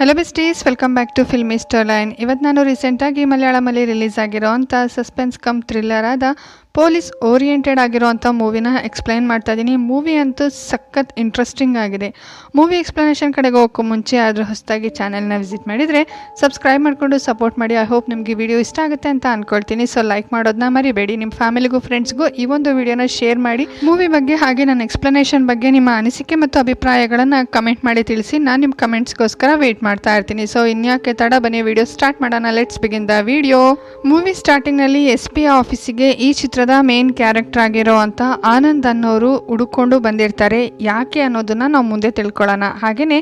Hello besties welcome back to filmy Easter line ಇವತ್ತು ನಾನು ರೀಸೆಂಟಾಗಿ ಮಲಯಾಳಮಲ್ಲಿ ರಿಲೀಸ್ ಆಗಿರೋ ಅಂಥ ಸಸ್ಪೆನ್ಸ್ ಕಮ್ ಥ್ರಿಲ್ಲರ್ ಆದ ಪೊಲೀಸ್ ಓರಿಯೆಂಟೆಡ್ ಆಗಿರುವಂಥ ಮೂವಿನ ಎಕ್ಸ್ಪ್ಲೈನ್ ಮಾಡ್ತಾ ಇದ್ದೀನಿ ಮೂವಿ ಅಂತೂ ಸಖತ್ ಇಂಟ್ರೆಸ್ಟಿಂಗ್ ಆಗಿದೆ. ಮೂವಿ ಎಕ್ಸ್ಪ್ಲನೇಷನ್ ಕಡೆಗೆ ಹೋಗೋಕ್ಕೂ ಮುಂಚೆ ಆದರೂ ಹೊಸದಾಗಿ ಚಾನೆಲ್ನ ವಿಸಿಟ್ ಮಾಡಿದರೆ ಸಬ್ಸ್ಕ್ರೈಬ್ ಮಾಡಿಕೊಂಡು ಸಪೋರ್ಟ್ ಮಾಡಿ. ಐ ಹೋಪ್ ನಿಮಗೆ ವಿಡಿಯೋ ಇಷ್ಟ ಆಗುತ್ತೆ ಅಂತ ಅಂದ್ಕೊಳ್ತೀನಿ ಸೊ ಲೈಕ್ ಮಾಡೋದನ್ನ ಮರಿಬೇಡಿ. ನಿಮ್ಮ ಫ್ಯಾಮಿಲಿಗೂ ಫ್ರೆಂಡ್ಸ್ಗೂ ಈ ಒಂದು ವಿಡಿಯೋನ ಶೇರ್ ಮಾಡಿ. ಮೂವಿ ಬಗ್ಗೆ ಹಾಗೆ ನನ್ನ ಎಕ್ಸ್ಪ್ಲನೇಷನ್ ಬಗ್ಗೆ ನಿಮ್ಮ ಅನಿಸಿಕೆ ಮತ್ತು ಅಭಿಪ್ರಾಯಗಳನ್ನು ಕಮೆಂಟ್ ಮಾಡಿ ತಿಳಿಸಿ. ನಾನು ನಿಮ್ಮ ಕಮೆಂಟ್ಸ್ಗೋಸ್ಕರ ವೆಯ್ಟ್ ಮಾಡ್ತಾ ಇರ್ತೀನಿ. ಸೊ ಇನ್ಯಾಕೆ ತಡ ಬನ್ನಿ ವಿಡಿಯೋ ಸ್ಟಾರ್ಟ್ ಮಾಡೋಣ. Let's begin the video movie ಸ್ಟಾರ್ಟಿಂಗ್ನಲ್ಲಿ S P ಆಫೀಸಿಗೆ ಈ ಚಿತ್ರದ ಮೇನ್ ಕ್ಯಾರೆಕ್ಟರ್ ಆಗಿರೋವಂಥ ಆನಂದ್ ಅನ್ನೋರು ಹುಡುಕೊಂಡು ಬಂದಿರ್ತಾರೆ. ಯಾಕೆ ಅನ್ನೋದನ್ನ ನಾವು ಮುಂದೆ ತಿಳ್ಕೊಳ್ಳೋಣ. ಹಾಗೆಯೇ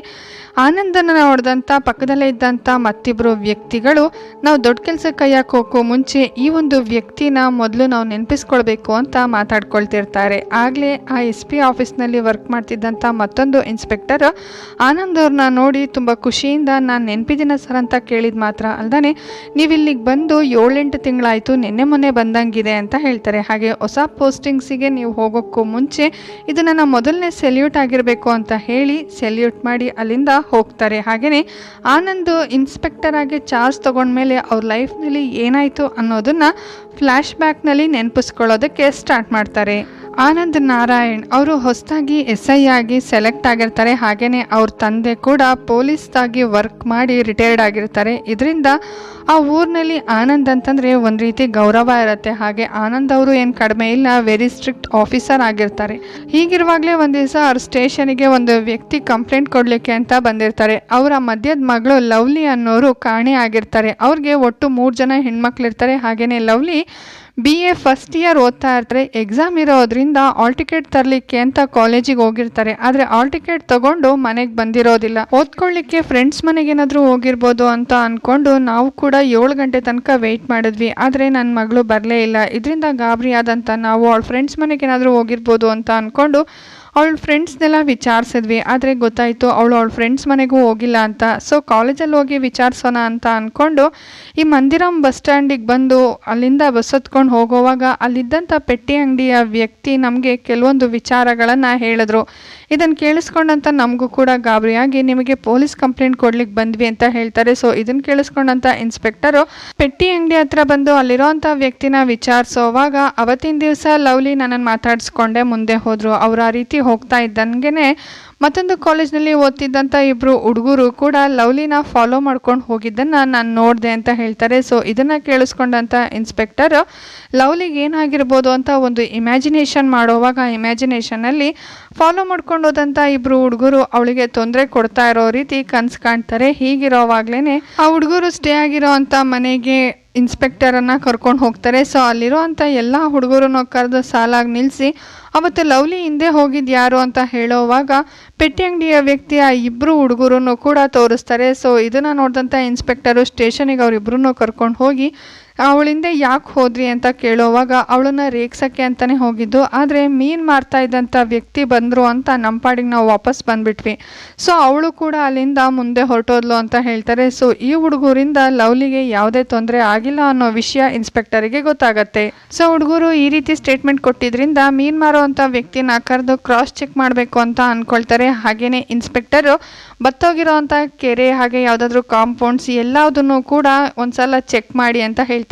ಆನಂದನ್ನು ನೋಡಿದಂಥ ಪಕ್ಕದಲ್ಲೇ ಇದ್ದಂಥ ಮತ್ತಿಬ್ಬರು ವ್ಯಕ್ತಿಗಳು ನಾವು ದೊಡ್ಡ ಕೆಲಸಕ್ಕೆ ಕೈ ಹಾಕೋಕ್ಕೂ ಮುಂಚೆ ಈ ಒಂದು ವ್ಯಕ್ತಿನ ಮೊದಲು ನಾವು ನೆನಪಿಸ್ಕೊಳ್ಬೇಕು ಅಂತ ಮಾತಾಡ್ಕೊಳ್ತಿರ್ತಾರೆ. ಆಗಲೇ ಆ ಎಸ್ ಪಿ ಆಫೀಸ್ನಲ್ಲಿ ವರ್ಕ್ ಮಾಡ್ತಿದ್ದಂಥ ಮತ್ತೊಂದು ಇನ್ಸ್ಪೆಕ್ಟರ್ ಆನಂದ್ ಅವ್ರನ್ನ ನೋಡಿ ತುಂಬ ಖುಷಿಯಿಂದ, ನಾನು ನೆನಪಿದ್ದೀನ ಸರ್ ಅಂತ ಕೇಳಿದ ಮಾತ್ರ ಅಲ್ದಾನೆ ನೀವು ಇಲ್ಲಿಗೆ ಬಂದು ಏಳೆಂಟು ತಿಂಗಳಾಯಿತು, ನಿನ್ನೆ ಮೊನ್ನೆ ಬಂದಂಗಿದೆ ಅಂತ ಹೇಳ್ತಾರೆ. ಹಾಗೆ ಹೊಸ ಪೋಸ್ಟಿಂಗ್ಸಿಗೆ ನೀವು ಹೋಗೋಕ್ಕೂ ಮುಂಚೆ ಇದು ನನ್ನ ಮೊದಲನೇ ಸೆಲ್ಯೂಟ್ ಆಗಿರಬೇಕು ಅಂತ ಹೇಳಿ ಸೆಲ್ಯೂಟ್ ಮಾಡಿ ಅಲ್ಲಿಂದ ಹೋಗ್ತಾರೆ. ಹಾಗೆಯೇ ಆನಂದ್ ಇನ್ಸ್ಪೆಕ್ಟರ್ ಆಗಿ ಚಾರ್ಜ್ ತಗೊಂಡ್ಮೇಲೆ ಅವ್ರ ಲೈಫ್ನಲ್ಲಿ ಏನಾಯಿತು ಅನ್ನೋದನ್ನು ಫ್ಲ್ಯಾಶ್ ಬ್ಯಾಕ್ನಲ್ಲಿ ನೆನಪಿಸ್ಕೊಳ್ಳೋದಕ್ಕೆ ಸ್ಟಾರ್ಟ್ ಮಾಡ್ತಾರೆ. ಆನಂದ್ ನಾರಾಯಣ್ ಅವರು ಹೊಸದಾಗಿ ಎಸ್ ಐ ಆಗಿ ಸೆಲೆಕ್ಟ್ ಆಗಿರ್ತಾರೆ. ಹಾಗೆಯೇ ಅವ್ರ ತಂದೆ ಕೂಡ ಪೊಲೀಸ್ದಾಗಿ ವರ್ಕ್ ಮಾಡಿ ರಿಟೈರ್ಡ್ ಆಗಿರ್ತಾರೆ. ಇದರಿಂದ ಆ ಊರಿನಲ್ಲಿ ಆನಂದ್ ಅಂತಂದರೆ ಒಂದು ರೀತಿ ಗೌರವ ಇರುತ್ತೆ. ಹಾಗೆ ಆನಂದ್ ಅವರು ಏನು ಕಡಿಮೆ ಇಲ್ಲ ವೆರಿ ಸ್ಟ್ರಿಕ್ಟ್ ಆಫೀಸರ್ ಆಗಿರ್ತಾರೆ. ಹೀಗಿರುವಾಗಲೇ ಒಂದು ದಿವಸ ಅವ್ರ ಸ್ಟೇಷನಿಗೆ ಒಂದು ವ್ಯಕ್ತಿ ಕಂಪ್ಲೇಂಟ್ ಕೊಡಲಿಕ್ಕೆ ಅಂತ ಬಂದಿರ್ತಾರೆ. ಅವರ ಮದ್ಯದ ಮಗಳು ಲವ್ಲಿ ಅನ್ನೋರು ಕಾಣೆ ಆಗಿರ್ತಾರೆ. ಅವ್ರಿಗೆ ಒಟ್ಟು ಮೂರು ಜನ ಹೆಣ್ಮಕ್ಳಿರ್ತಾರೆ. ಹಾಗೆಯೇ Lovely B A first year ಓದ್ತಾ ಇರ್ತಾರೆ ಎಕ್ಸಾಮ್ ಇರೋದ್ರಿಂದ ಆಲ್ ಟಿಕೆಟ್ ತರಲಿಕ್ಕೆ ಅಂತ ಕಾಲೇಜಿಗೆ ಹೋಗಿರ್ತಾರೆ. ಆದರೆ ಆಲ್ ಟಿಕೆಟ್ ತಗೊಂಡು ಮನೆಗೆ ಬಂದಿರೋದಿಲ್ಲ. ಓದ್ಕೊಳ್ಳಿಕ್ಕೆ ಫ್ರೆಂಡ್ಸ್ ಮನೆಗೇನಾದರೂ ಹೋಗಿರ್ಬೋದು ಅಂತ ಅಂದ್ಕೊಂಡು ನಾವು ಕೂಡ ಏಳು ಗಂಟೆ ತನಕ ವೆಯ್ಟ್ ಮಾಡಿದ್ವಿ. ಆದರೆ ನನ್ನ ಮಗಳು ಬರಲೇ ಇಲ್ಲ. ಇದರಿಂದ ಗಾಬರಿ ಆದಂಥ ನಾವು ಅವಳ ಫ್ರೆಂಡ್ಸ್ ಮನೆಗೇನಾದರೂ ಹೋಗಿರ್ಬೋದು ಅಂತ ಅಂದ್ಕೊಂಡು ಅವಳ ಫ್ರೆಂಡ್ಸ್ನೆಲ್ಲ ವಿಚಾರಿಸಿದ್ವಿ, ಆದರೆ ಗೊತ್ತಾಯಿತು ಅವಳು ಅವಳ ಫ್ರೆಂಡ್ಸ್ ಮನೆಗೂ ಹೋಗಿಲ್ಲ ಅಂತ. ಸೊ ಕಾಲೇಜಲ್ಲಿ ಹೋಗಿ ವಿಚಾರಿಸೋಣ ಅಂತ ಅಂದ್ಕೊಂಡು ಈ ಮಂದಿರಂ ಬಸ್ ಸ್ಟ್ಯಾಂಡಿಗೆ ಬಂದು ಅಲ್ಲಿಂದ ಬಸ್ ಹತ್ಕೊಂಡು ಹೋಗುವಾಗ ಅಲ್ಲಿದ್ದಂಥ ಪೆಟ್ಟಿ ಅಂಗಡಿಯ ವ್ಯಕ್ತಿ ನಮಗೆ ಕೆಲವೊಂದು ವಿಚಾರಗಳನ್ನು ಹೇಳಿದ್ರು. ಇದನ್ನು ಕೇಳಿಸ್ಕೊಂಡಂತ ನಮಗೂ ಕೂಡ ಗಾಬರಿಯಾಗಿ ನಿಮಗೆ ಪೊಲೀಸ್ ಕಂಪ್ಲೇಂಟ್ ಕೊಡ್ಲಿಕ್ಕೆ ಬಂದ್ವಿ ಅಂತ ಹೇಳ್ತಾರೆ. ಸೊ ಇದನ್ನು ಕೇಳಿಸ್ಕೊಂಡಂತ ಇನ್ಸ್ಪೆಕ್ಟರು ಪೆಟ್ಟಿ ಅಂಗಡಿ ಹತ್ರ ಬಂದು ಅಲ್ಲಿರೋಂಥ ವ್ಯಕ್ತಿನ ವಿಚಾರಿಸೋವಾಗ ಅವತ್ತಿನ ದಿವಸ ಲವ್ಲಿ ನನ್ನನ್ನು ಮಾತಾಡಿಸ್ಕೊಂಡೆ ಮುಂದೆ ಹೋದರು. ಅವರು ಆ ರೀತಿ ಹೋಗ್ತಾ ಇದ್ದಂಗೆ ಮತ್ತೊಂದು ಕಾಲೇಜ್ನಲ್ಲಿ ಓದ್ತಿದ್ದಂಥ ಇಬ್ಬರು ಹುಡುಗರು ಕೂಡ ಲವ್ಲಿನ ಫಾಲೋ ಮಾಡ್ಕೊಂಡು ಹೋಗಿದ್ದನ್ನು ನಾನು ನೋಡಿದೆ ಅಂತ ಹೇಳ್ತಾರೆ. ಸೊ ಇದನ್ನು ಕೇಳಿಸ್ಕೊಂಡಂಥ ಇನ್ಸ್ಪೆಕ್ಟರ್ ಲವ್ಲಿಗೆ ಏನಾಗಿರ್ಬೋದು ಅಂತ ಒಂದು ಇಮ್ಯಾಜಿನೇಷನ್ ಮಾಡೋವಾಗ ಇಮ್ಯಾಜಿನೇಷನಲ್ಲಿ ಫಾಲೋ ಮಾಡ್ಕೊಂಡು ಹೋದಂಥ ಇಬ್ಬರು ಹುಡುಗರು ಅವಳಿಗೆ ತೊಂದರೆ ಕೊಡ್ತಾ ಇರೋ ರೀತಿ ಕನ್ಸು ಕಾಣ್ತಾರೆ. ಹೀಗಿರೋವಾಗ್ಲೇ ಆ ಹುಡುಗರು ಸ್ಟೇ ಆಗಿರೋ ಅಂಥ ಮನೆಗೆ ಇನ್ಸ್ಪೆಕ್ಟರನ್ನು ಕರ್ಕೊಂಡು ಹೋಗ್ತಾರೆ. ಸೊ ಅಲ್ಲಿರೋ ಅಂಥ ಎಲ್ಲ ಹುಡುಗರನ್ನು ಕರೆದು ಸಾಲಾಗಿ ನಿಲ್ಲಿಸಿ, ಅವತ್ತು ಲವ್ಲಿ ಹಿಂದೆ ಹೋಗಿದ್ದು ಯಾರು ಅಂತ ಹೇಳೋವಾಗ ಪೆಟ್ಟಿ ಅಂಗಡಿಯ ಆ ಇಬ್ಬರು ಹುಡುಗರನ್ನು ಕೂಡ ತೋರಿಸ್ತಾರೆ. ಸೊ, ಇದನ್ನು ನೋಡಿದಂಥ ಇನ್ಸ್ಪೆಕ್ಟರು ಸ್ಟೇಷನಿಗೆ ಅವರಿಬ್ಬರನ್ನೂ ಕರ್ಕೊಂಡು ಹೋಗಿ ಅವಳಿಂದ ಯಾಕೆ ಹೋದ್ರಿ ಅಂತ ಕೇಳೋವಾಗ ಅವಳನ್ನ ರೇಗ್ಸಕ್ಕೆ ಅಂತಲೇ ಹೋಗಿದ್ದು, ಆದರೆ ಮೀನು ಮಾರ್ತಾ ಇದ್ದಂಥ ವ್ಯಕ್ತಿ ಬಂದರು ಅಂತ ನಮ್ಮ ಪಾಡಿಗೆ ನಾವು ವಾಪಸ್ ಬಂದ್ಬಿಟ್ವಿ. ಸೊ ಅವಳು ಕೂಡ ಅಲ್ಲಿಂದ ಮುಂದೆ ಹೊರಟೋದ್ಲು ಅಂತ ಹೇಳ್ತಾರೆ. ಸೊ ಈ ಹುಡುಗರಿಂದ ಲವ್ಲಿಗೆ ಯಾವುದೇ ತೊಂದರೆ ಆಗಿಲ್ಲ ಅನ್ನೋ ವಿಷಯ ಇನ್ಸ್ಪೆಕ್ಟರಿಗೆ ಗೊತ್ತಾಗತ್ತೆ. ಸೊ ಹುಡುಗರು ಈ ರೀತಿ ಸ್ಟೇಟ್ಮೆಂಟ್ ಕೊಟ್ಟಿದ್ರಿಂದ ಮೀನು ಮಾರೋ ಅಂಥ ವ್ಯಕ್ತಿನ ಕರೆದು ಕ್ರಾಸ್ ಚೆಕ್ ಮಾಡಬೇಕು ಅಂತ ಅಂದ್ಕೊಳ್ತಾರೆ ಹಾಗೆಯೇ ಇನ್ಸ್ಪೆಕ್ಟರು ಬತ್ತೋಗಿರೋ ಅಂಥ ಕೆರೆ ಹಾಗೆ ಯಾವುದಾದ್ರೂ ಕಾಂಪೌಂಡ್ಸ್ ಎಲ್ಲದನ್ನು ಕೂಡ ಒಂದ್ಸಲ ಚೆಕ್ ಮಾಡಿ ಅಂತ ಹೇಳ್ತಾರೆ.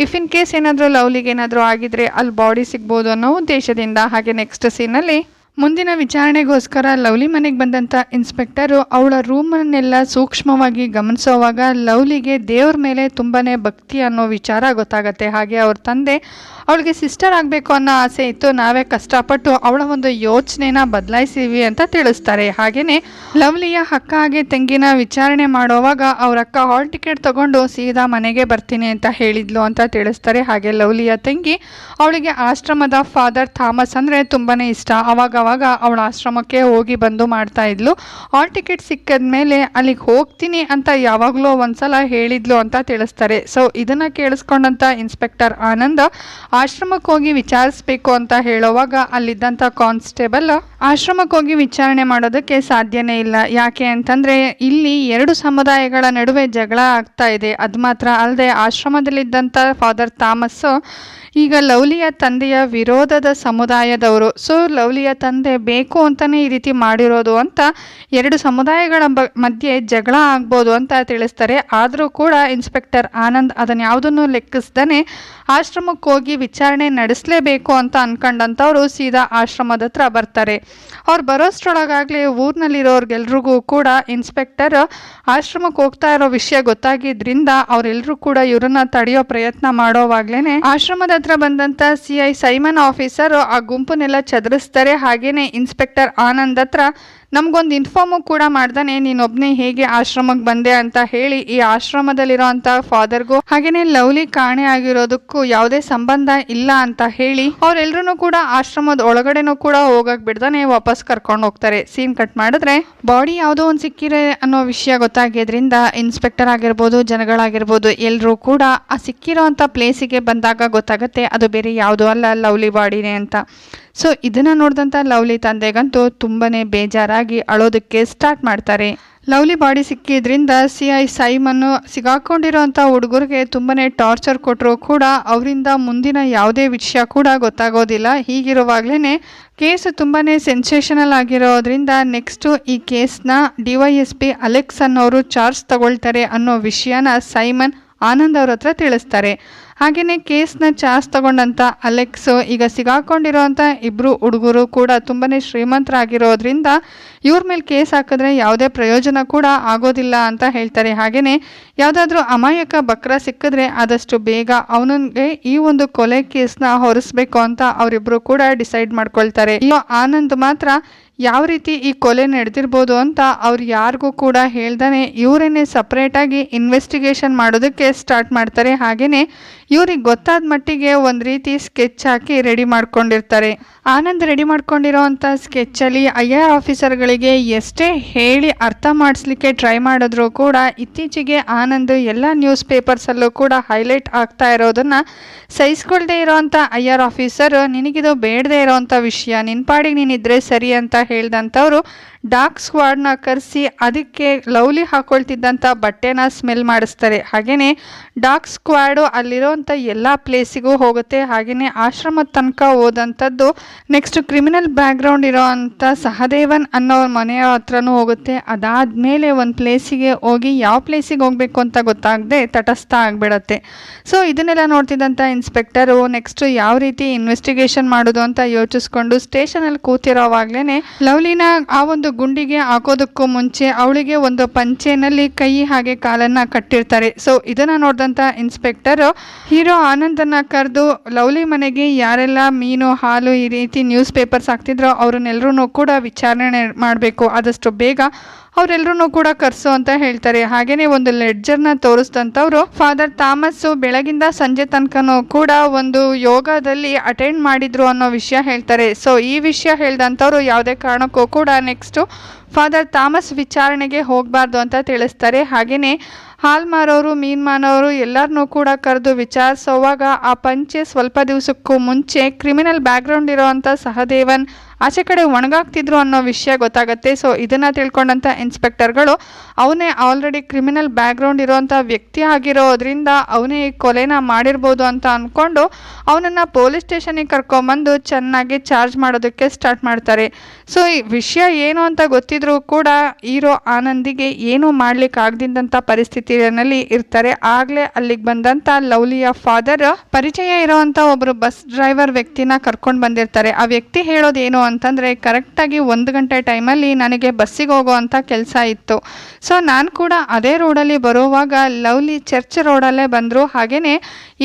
ಇಫ್ ಇನ್ ಕೇಸ್ ಏನಾದರೂ ಲವ್ಲಿಗೆ ಏನಾದರೂ ಆಗಿದ್ರೆ ಅಲ್ಲಿ ಬಾಡಿ ಸಿಗ್ಬೋದು ಅನ್ನೋ ಉದ್ದೇಶದಿಂದ ಹಾಗೆ ನೆಕ್ಸ್ಟ್ ಸೀನಲ್ಲಿ ಮುಂದಿನ ವಿಚಾರಣೆಗೋಸ್ಕರ ಲವ್ಲಿ ಮನೆಗೆ ಬಂದಂಥ ಇನ್ಸ್ಪೆಕ್ಟರು ಅವಳ ರೂಮನ್ನೆಲ್ಲ ಸೂಕ್ಷ್ಮವಾಗಿ ಗಮನಿಸೋವಾಗ ಲವ್ಲಿಗೆ ದೇವ್ರ ಮೇಲೆ ತುಂಬಾ ಭಕ್ತಿ ಅನ್ನೋ ವಿಚಾರ ಗೊತ್ತಾಗತ್ತೆ. ಹಾಗೆ ಅವ್ರ ತಂದೆ ಅವಳಿಗೆ ಸಿಸ್ಟರ್ ಆಗಬೇಕು ಅನ್ನೋ ಆಸೆ ಇತ್ತು. ನಾವೇ ಕಷ್ಟಪಟ್ಟು ಅವಳ ಒಂದು ಯೋಚನೆನ ಬದಲಾಯಿಸಿವಿ ಅಂತ ತಿಳಿಸ್ತಾರೆ. ಹಾಗೆಯೇ ಲವ್ಲಿಯ ಅಕ್ಕ ಹಾಗೆ ತಂಗಿನ ವಿಚಾರಣೆ ಮಾಡೋವಾಗ ಅವ್ರ ಅಕ್ಕ ಹಾಲ್ ಟಿಕೆಟ್ ತಗೊಂಡು ಸೀದಾ ಮನೆಗೆ ಬರ್ತೀನಿ ಅಂತ ಹೇಳಿದ್ಲು ಅಂತ ತಿಳಿಸ್ತಾರೆ. ಹಾಗೆ ಲವ್ಲಿಯ ತಂಗಿ ಅವಳಿಗೆ ಆಶ್ರಮದ ಫಾದರ್ ಥಾಮಸ್ ಅಂದರೆ ತುಂಬಾ ಇಷ್ಟ. ಅವಾಗ ಅವಾಗ ಅವಳ ಆಶ್ರಮಕ್ಕೆ ಹೋಗಿ ಬಂದು ಮಾಡ್ತಾ ಇದ್ಲು. ಹಾಲ್ ಟಿಕೆಟ್ ಸಿಕ್ಕದ ಮೇಲೆ ಅಲ್ಲಿಗೆ ಹೋಗ್ತೀನಿ ಅಂತ ಯಾವಾಗಲೂ ಒಂದ್ಸಲ ಹೇಳಿದ್ಲು ಅಂತ ತಿಳಿಸ್ತಾರೆ. ಸೊ ಇದನ್ನು ಕೇಳಿಸ್ಕೊಂಡಂಥ ಇನ್ಸ್ಪೆಕ್ಟರ್ ಆನಂದ್ ಆಶ್ರಮಕ್ಕೆ ಹೋಗಿ ವಿಚಾರಿಸ್ಬೇಕು ಅಂತ ಹೇಳುವಾಗ ಅಲ್ಲಿದ್ದಂಥ ಕಾನ್ಸ್ಟೇಬಲ್ ಆಶ್ರಮಕ್ಕೆ ಹೋಗಿ ವಿಚಾರಣೆ ಮಾಡೋದಕ್ಕೆ ಸಾಧ್ಯನೇ ಇಲ್ಲ. ಯಾಕೆ ಅಂತಂದರೆ ಇಲ್ಲಿ ಎರಡು ಸಮುದಾಯಗಳ ನಡುವೆ ಜಗಳ ಆಗ್ತಾ ಇದೆ. ಅದು ಮಾತ್ರ ಅಲ್ಲದೆ ಆಶ್ರಮದಲ್ಲಿದ್ದಂಥ ಫಾದರ್ ಥಾಮಸ್ ಈಗ ಲವ್ಲಿಯ ತಂದೆಯ ವಿರೋಧದ ಸಮುದಾಯದವರು, ಸೊ ಲವ್ಲಿಯ ತಂದೆ ಬೇಕು ಅಂತಲೇ ಈ ರೀತಿ ಮಾಡಿರೋದು ಅಂತ ಎರಡು ಸಮುದಾಯಗಳ ಮಧ್ಯೆ ಜಗಳ ಆಗ್ಬೋದು ಅಂತ ತಿಳಿಸ್ತಾರೆ. ಆದರೂ ಕೂಡ ಇನ್ಸ್ಪೆಕ್ಟರ್ ಆನಂದ್ ಅದನ್ನು ಯಾವುದನ್ನು ಲೆಕ್ಕಿಸ್ದೇ ಆಶ್ರಮಕ್ಕೆ ಹೋಗಿ ವಿಚಾರಣೆ ನಡೆಸಲೇಬೇಕು ಅಂತ ಅನ್ಕೊಂಡಂಥವ್ರು ಸೀದಾ ಆಶ್ರಮದ ಹತ್ರ ಬರ್ತಾರೆ. ಅವ್ರು ಬರೋಷ್ಟರೊಳಗಾಗಲೇ ಊರಿನಲ್ಲಿರೋರ್ಗೆಲ್ರಿಗೂ ಕೂಡ ಇನ್ಸ್ಪೆಕ್ಟರ್ ಆಶ್ರಮಕ್ಕೆ ಹೋಗ್ತಾ ಇರೋ ವಿಷಯ ಗೊತ್ತಾಗಿದ್ದರಿಂದ ಅವರೆಲ್ಲರೂ ಕೂಡ ಇವರನ್ನ ತಡೆಯೋ ಪ್ರಯತ್ನ ಮಾಡೋವಾಗ್ಲೇ ಆಶ್ರಮದ ಹತ್ರ ಬಂದಂತ ಸಿ ಐ ಸೈಮನ್ ಆಫೀಸರ್ ಆ ಗುಂಪನ್ನೆಲ್ಲ ಚದುರಿಸ್ತಾರೆ. ಹಾಗೇನೆ ಇನ್ಸ್ಪೆಕ್ಟರ್ ಆನಂದ್ ಹತ್ರ ನಮಗೊಂದು ಇನ್ಫಾರ್ಮು ಕೂಡ ಮಾಡ್ದಾನೆ, ನೀನೊಬ್ನೇ ಹೇಗೆ ಆಶ್ರಮಕ್ಕೆ ಬಂದೆ ಅಂತ ಹೇಳಿ, ಈ ಆಶ್ರಮದಲ್ಲಿರೋ ಅಂತ ಫಾದರ್ಗೂ, ಹಾಗೇನೆ ಲವ್ಲಿ ಕಾಣೆ ಆಗಿರೋದಕ್ಕೂ ಯಾವುದೇ ಸಂಬಂಧ ಇಲ್ಲ ಅಂತ ಹೇಳಿ ಅವರೆಲ್ಲರೂ ಕೂಡ ಆಶ್ರಮದ ಒಳಗಡೆನೂ ಕೂಡ ಹೋಗಕ್ ಬಿಡ್ದಾನೆ, ವಾಪಸ್ ಕರ್ಕೊಂಡು ಹೋಗ್ತಾರೆ. ಸೀನ್ ಕಟ್ ಮಾಡಿದ್ರೆ, ಬಾಡಿ ಯಾವುದೋ ಒಂದು ಸಿಕ್ಕಿರೆ ಅನ್ನೋ ವಿಷಯ ಗೊತ್ತಾಗಿದ್ರಿಂದ ಇನ್ಸ್ಪೆಕ್ಟರ್ ಆಗಿರ್ಬೋದು, ಜನಗಳಾಗಿರ್ಬೋದು ಎಲ್ಲರೂ ಕೂಡ ಆ ಸಿಕ್ಕಿರೋ ಅಂಥ ಪ್ಲೇಸಿಗೆ ಬಂದಾಗ ಗೊತ್ತಾಗುತ್ತೆ, ಅದು ಬೇರೆ ಯಾವುದೋ ಅಲ್ಲ ಲವ್ಲಿ ಬಾಡಿನೇ ಅಂತ. ಸೊ ಇದನ್ನು ನೋಡಿದಂಥ ಲವ್ಲಿ ತಂದೆಗಂತೂ ತುಂಬಾ ಬೇಜಾರಾಗಿ ಅಳೋದಕ್ಕೆ ಸ್ಟಾರ್ಟ್ ಮಾಡ್ತಾರೆ. ಲವ್ಲಿ ಬಾಡಿ ಸಿಕ್ಕಿದ್ರಿಂದ ಸಿ ಐ ಸೈಮನ್ನು ಸಿಗಾಕೊಂಡಿರೋಂಥ ಹುಡುಗರಿಗೆ ತುಂಬಾ ಟಾರ್ಚರ್ ಕೊಟ್ಟರು ಕೂಡ ಅವರಿಂದ ಮುಂದಿನ ಯಾವುದೇ ವಿಷಯ ಕೂಡ ಗೊತ್ತಾಗೋದಿಲ್ಲ. ಹೀಗಿರುವಾಗಲೇ ಕೇಸ್ ತುಂಬಾ ಸೆನ್ಸೇಷನಲ್ ಆಗಿರೋದ್ರಿಂದ ನೆಕ್ಸ್ಟು ಈ ಕೇಸ್ನ D Y S P Alex ಅನ್ನೋರು ಚಾರ್ಜ್ ತಗೊಳ್ತಾರೆ ಅನ್ನೋ ವಿಷಯನ ಸೈಮನ್ ಆನಂದ್ ಅವ್ರ ಹತ್ರ ತಿಳಿಸ್ತಾರೆ. ಹಾಗೆಯೇ ಕೇಸ್ನ ಚಾರ್ಜ್ ತಗೊಂಡಂಥ ಅಲೆಕ್ಸ್ ಈಗ ಸಿಗಾಕೊಂಡಿರೋಂಥ ಇಬ್ಬರು ಹುಡುಗರು ಕೂಡ ತುಂಬಾ ಶ್ರೀಮಂತರಾಗಿರೋದ್ರಿಂದ ಇವ್ರ ಮೇಲೆ ಕೇಸ್ ಹಾಕಿದ್ರೆ ಯಾವುದೇ ಪ್ರಯೋಜನ ಕೂಡ ಆಗೋದಿಲ್ಲ ಅಂತ ಹೇಳ್ತಾರೆ. ಹಾಗೆಯೇ ಯಾವುದಾದ್ರೂ ಅಮಾಯಕ ಬಕ್ರ ಸಿಕ್ಕಿದ್ರೆ ಆದಷ್ಟು ಬೇಗ ಅವನಿಗೆ ಈ ಒಂದು ಕೊಲೆ ಕೇಸ್ನ ಹೊರಿಸ್ಬೇಕು ಅಂತ ಅವರಿಬ್ಬರು ಕೂಡ ಡಿಸೈಡ್ ಮಾಡ್ಕೊಳ್ತಾರೆ. ಇನ್ನು ಆನಂದ್ ಮಾತ್ರ ಯಾವ ರೀತಿ ಈ ಕೊಲೆ ನಡೆದಿರ್ಬೋದು ಅಂತ ಅವ್ರು ಯಾರಿಗೂ ಕೂಡ ಹೇಳ್ದಾನೆ ಇವರೇನೆ ಸಪ್ರೇಟಾಗಿ ಇನ್ವೆಸ್ಟಿಗೇಷನ್ ಮಾಡೋದಕ್ಕೆ ಸ್ಟಾರ್ಟ್ ಮಾಡ್ತಾರೆ. ಹಾಗೆಯೇ ಇವ್ರಿಗೆ ಗೊತ್ತಾದ ಮಟ್ಟಿಗೆ ಒಂದು ರೀತಿ ಸ್ಕೆಚ್ ಹಾಕಿ ರೆಡಿ ಮಾಡ್ಕೊಂಡಿರ್ತಾರೆ. ಆನಂದ್ ರೆಡಿ ಮಾಡ್ಕೊಂಡಿರೋ ಅಂಥ ಸ್ಕೆಚ್ಚಲ್ಲಿ ಐ ಆರ್ ಆಫೀಸರ್ಗಳಿಗೆ ಎಷ್ಟೇ ಹೇಳಿ ಅರ್ಥ ಮಾಡಿಸ್ಲಿಕ್ಕೆ ಟ್ರೈ ಮಾಡಿದ್ರೂ ಕೂಡ ಇತ್ತೀಚೆಗೆ ಆನಂದ್ ಎಲ್ಲ ನ್ಯೂಸ್ ಪೇಪರ್ಸಲ್ಲೂ ಕೂಡ ಹೈಲೈಟ್ ಆಗ್ತಾ ಇರೋದನ್ನು ಸಹಿಸ್ಕೊಳ್ದೇ ಇರೋವಂಥ ಐ ಆರ್ ಆಫೀಸರ್, ನಿನಗಿದು ಬೇಡದೇ ಇರೋವಂಥ ವಿಷಯ ನಿನ್ನ ಪಾಡಿಗೆ ನೀನಿದ್ರೆ ಸರಿ ಅಂತ ಹೇಳ್ದಂಥವ್ರು ಡಾರ್ಕ್ ಸ್ಕ್ವಾಡ್ನ ಕರೆಸಿ ಅದಕ್ಕೆ ಲವ್ಲಿ ಹಾಕೊಳ್ತಿದ್ದಂಥ ಬಟ್ಟೆನ ಸ್ಮೆಲ್ ಮಾಡಿಸ್ತಾರೆ. ಹಾಗೆಯೇ ಡಾರ್ಕ್ ಸ್ಕ್ವಾಡು ಅಲ್ಲಿರೋವಂಥ ಎಲ್ಲ ಪ್ಲೇಸಿಗೂ ಹೋಗುತ್ತೆ. ಹಾಗೆಯೇ ಆಶ್ರಮದ ತನಕ ಹೋದಂಥದ್ದು ನೆಕ್ಸ್ಟ್ ಕ್ರಿಮಿನಲ್ ಬ್ಯಾಕ್ಗ್ರೌಂಡ್ ಇರೋ ಅಂಥ ಸಹದೇವನ್ ಅನ್ನೋ ಮನೆಯ ಹತ್ರನೂ ಹೋಗುತ್ತೆ. ಅದಾದಮೇಲೆ ಒಂದು ಪ್ಲೇಸಿಗೆ ಹೋಗಿ ಯಾವ ಪ್ಲೇಸಿಗೆ ಹೋಗಬೇಕು ಅಂತ ಗೊತ್ತಾಗದೆ ತಟಸ್ಥ ಆಗಿಬಿಡತ್ತೆ. ಸೊ, ಇದನ್ನೆಲ್ಲ ನೋಡ್ತಿದ್ದಂಥ ಇನ್ಸ್ಪೆಕ್ಟರು ನೆಕ್ಸ್ಟ್ ಯಾವ ರೀತಿ ಇನ್ವೆಸ್ಟಿಗೇಷನ್ ಮಾಡೋದು ಅಂತ ಯೋಚಿಸ್ಕೊಂಡು ಸ್ಟೇಷನಲ್ಲಿ ಕೂತಿರೋವಾಗ್ಲೇ ಲವ್ಲಿನ ಆ ಒಂದು ಗುಂಡಿಗೆ ಹಾಕೋದಕ್ಕೂ ಮುಂಚೆ ಅವಳಿಗೆ ಒಂದು ಪಂಚೆನಲ್ಲಿ ಕೈ ಹಾಗೆ ಕಾಲನ್ನ ಕಟ್ಟಿರ್ತಾರೆ. ಸೊ ಇದನ್ನ ನೋಡಿದಂಥ ಇನ್ಸ್ಪೆಕ್ಟರ್ ಹೀರೋ ಆನಂದನ್ನು ಕರೆದು ಲವ್ಲಿ ಮನೆಗೆ ಯಾರೆಲ್ಲ ಮೀನು, ಹಾಲು ಈ ರೀತಿ ನ್ಯೂಸ್ ಪೇಪರ್ಸ್ ಹಾಕ್ತಿದ್ರೋ ಅವ್ರನ್ನೆಲ್ಲರೂ ಕೂಡ ವಿಚಾರಣೆ ಮಾಡಬೇಕು. ಆದಷ್ಟು ಬೇಗ ಅವರೆಲ್ಲರೂ ಕೂಡ ಕರ್ಸು ಅಂತ ಹೇಳ್ತಾರೆ. ಹಾಗೇನೆ ಒಂದು ಲೆಡ್ಜರ್ನ ತೋರಿಸಿದಂಥವ್ರು ಫಾದರ್ ಥಾಮಸ್ ಬೆಳಗಿಂದ ಸಂಜೆ ತನಕನೂ ಕೂಡ ಒಂದು ಯೋಗದಲ್ಲಿ ಅಟೆಂಡ್ ಮಾಡಿದ್ರು ಅನ್ನೋ ವಿಷಯ ಹೇಳ್ತಾರೆ. ಸೊ ಈ ವಿಷಯ ಹೇಳ್ದಂಥವ್ರು ಯಾವುದೇ ಕಾರಣಕ್ಕೂ ಕೂಡ ನೆಕ್ಸ್ಟು ಫಾದರ್ ಥಾಮಸ್ ವಿಚಾರಣೆಗೆ ಹೋಗಬಾರ್ದು ಅಂತ ತಿಳಿಸ್ತಾರೆ. ಹಾಗೆಯೇ ಹಾಲು ಮಾರೋರು ಮೀನು ಮಾರೋರು ಎಲ್ಲರನ್ನೂ ಕೂಡ ಕರೆದು ವಿಚಾರಿಸೋವಾಗ ಆ ಪಂಚೆ ಸ್ವಲ್ಪ ದಿವಸಕ್ಕೂ ಮುಂಚೆ ಕ್ರಿಮಿನಲ್ ಬ್ಯಾಕ್ಗ್ರೌಂಡ್ ಇರೋವಂಥ ಸಹದೇವನ್ ಆಚೆ ಕಡೆ ಒಣಗಾಗ್ತಿದ್ರು ಅನ್ನೋ ವಿಷಯ ಗೊತ್ತಾಗುತ್ತೆ. ಸೊ ಇದನ್ನು ತಿಳ್ಕೊಂಡಂಥ ಇನ್ಸ್ಪೆಕ್ಟರ್ಗಳು, ಅವನೇ ಆಲ್ರೆಡಿ ಕ್ರಿಮಿನಲ್ ಬ್ಯಾಕ್ಗ್ರೌಂಡ್ ಇರೋವಂಥ ವ್ಯಕ್ತಿ ಆಗಿರೋದ್ರಿಂದ ಅವನೇ ಈ ಕೊಲೆನ ಮಾಡಿರ್ಬೋದು ಅಂತ ಅಂದ್ಕೊಂಡು ಅವನನ್ನು ಪೊಲೀಸ್ ಸ್ಟೇಷನಿಗೆ ಕರ್ಕೊಂಬಂದು ಚೆನ್ನಾಗಿ ಚಾರ್ಜ್ ಮಾಡೋದಕ್ಕೆ ಸ್ಟಾರ್ಟ್ ಮಾಡ್ತಾರೆ. ಸೊ ಈ ವಿಷಯ ಏನು ಅಂತ ಗೊತ್ತಿದ್ರೂ ಕೂಡ ಹೀರೋ ಆನಂದಿಗೆ ಏನೂ ಮಾಡ್ಲಿಕ್ಕೆ ಆಗದಿದ್ದಂಥ ಪರಿಸ್ಥಿತಿಯಲ್ಲಿ ಇರ್ತಾರೆ. ಆಗಲೇ ಅಲ್ಲಿಗೆ ಬಂದಂಥ ಲವ್ಲಿಯ ಫಾದರ್ ಪರಿಚಯ ಇರೋವಂಥ ಒಬ್ಬರು ಬಸ್ ಡ್ರೈವರ್ ವ್ಯಕ್ತಿನ ಕರ್ಕೊಂಡು ಬಂದಿರ್ತಾರೆ. ಆ ವ್ಯಕ್ತಿ ಹೇಳೋದೇನು ಅಂತಂದರೆ ಕರೆಕ್ಟಾಗಿ ಒಂದು ಗಂಟೆ ಟೈಮಲ್ಲಿ ನನಗೆ ಬಸ್ಸಿಗೆ ಹೋಗೋವಂಥ ಕೆಲಸ ಇತ್ತು. ಸೊ ನಾನು ಕೂಡ ಅದೇ ರೋಡಲ್ಲಿ ಬರುವಾಗ ಲವ್ಲಿ ಚರ್ಚ್ ರೋಡಲ್ಲೇ ಬಂದರು. ಹಾಗೆಯೇ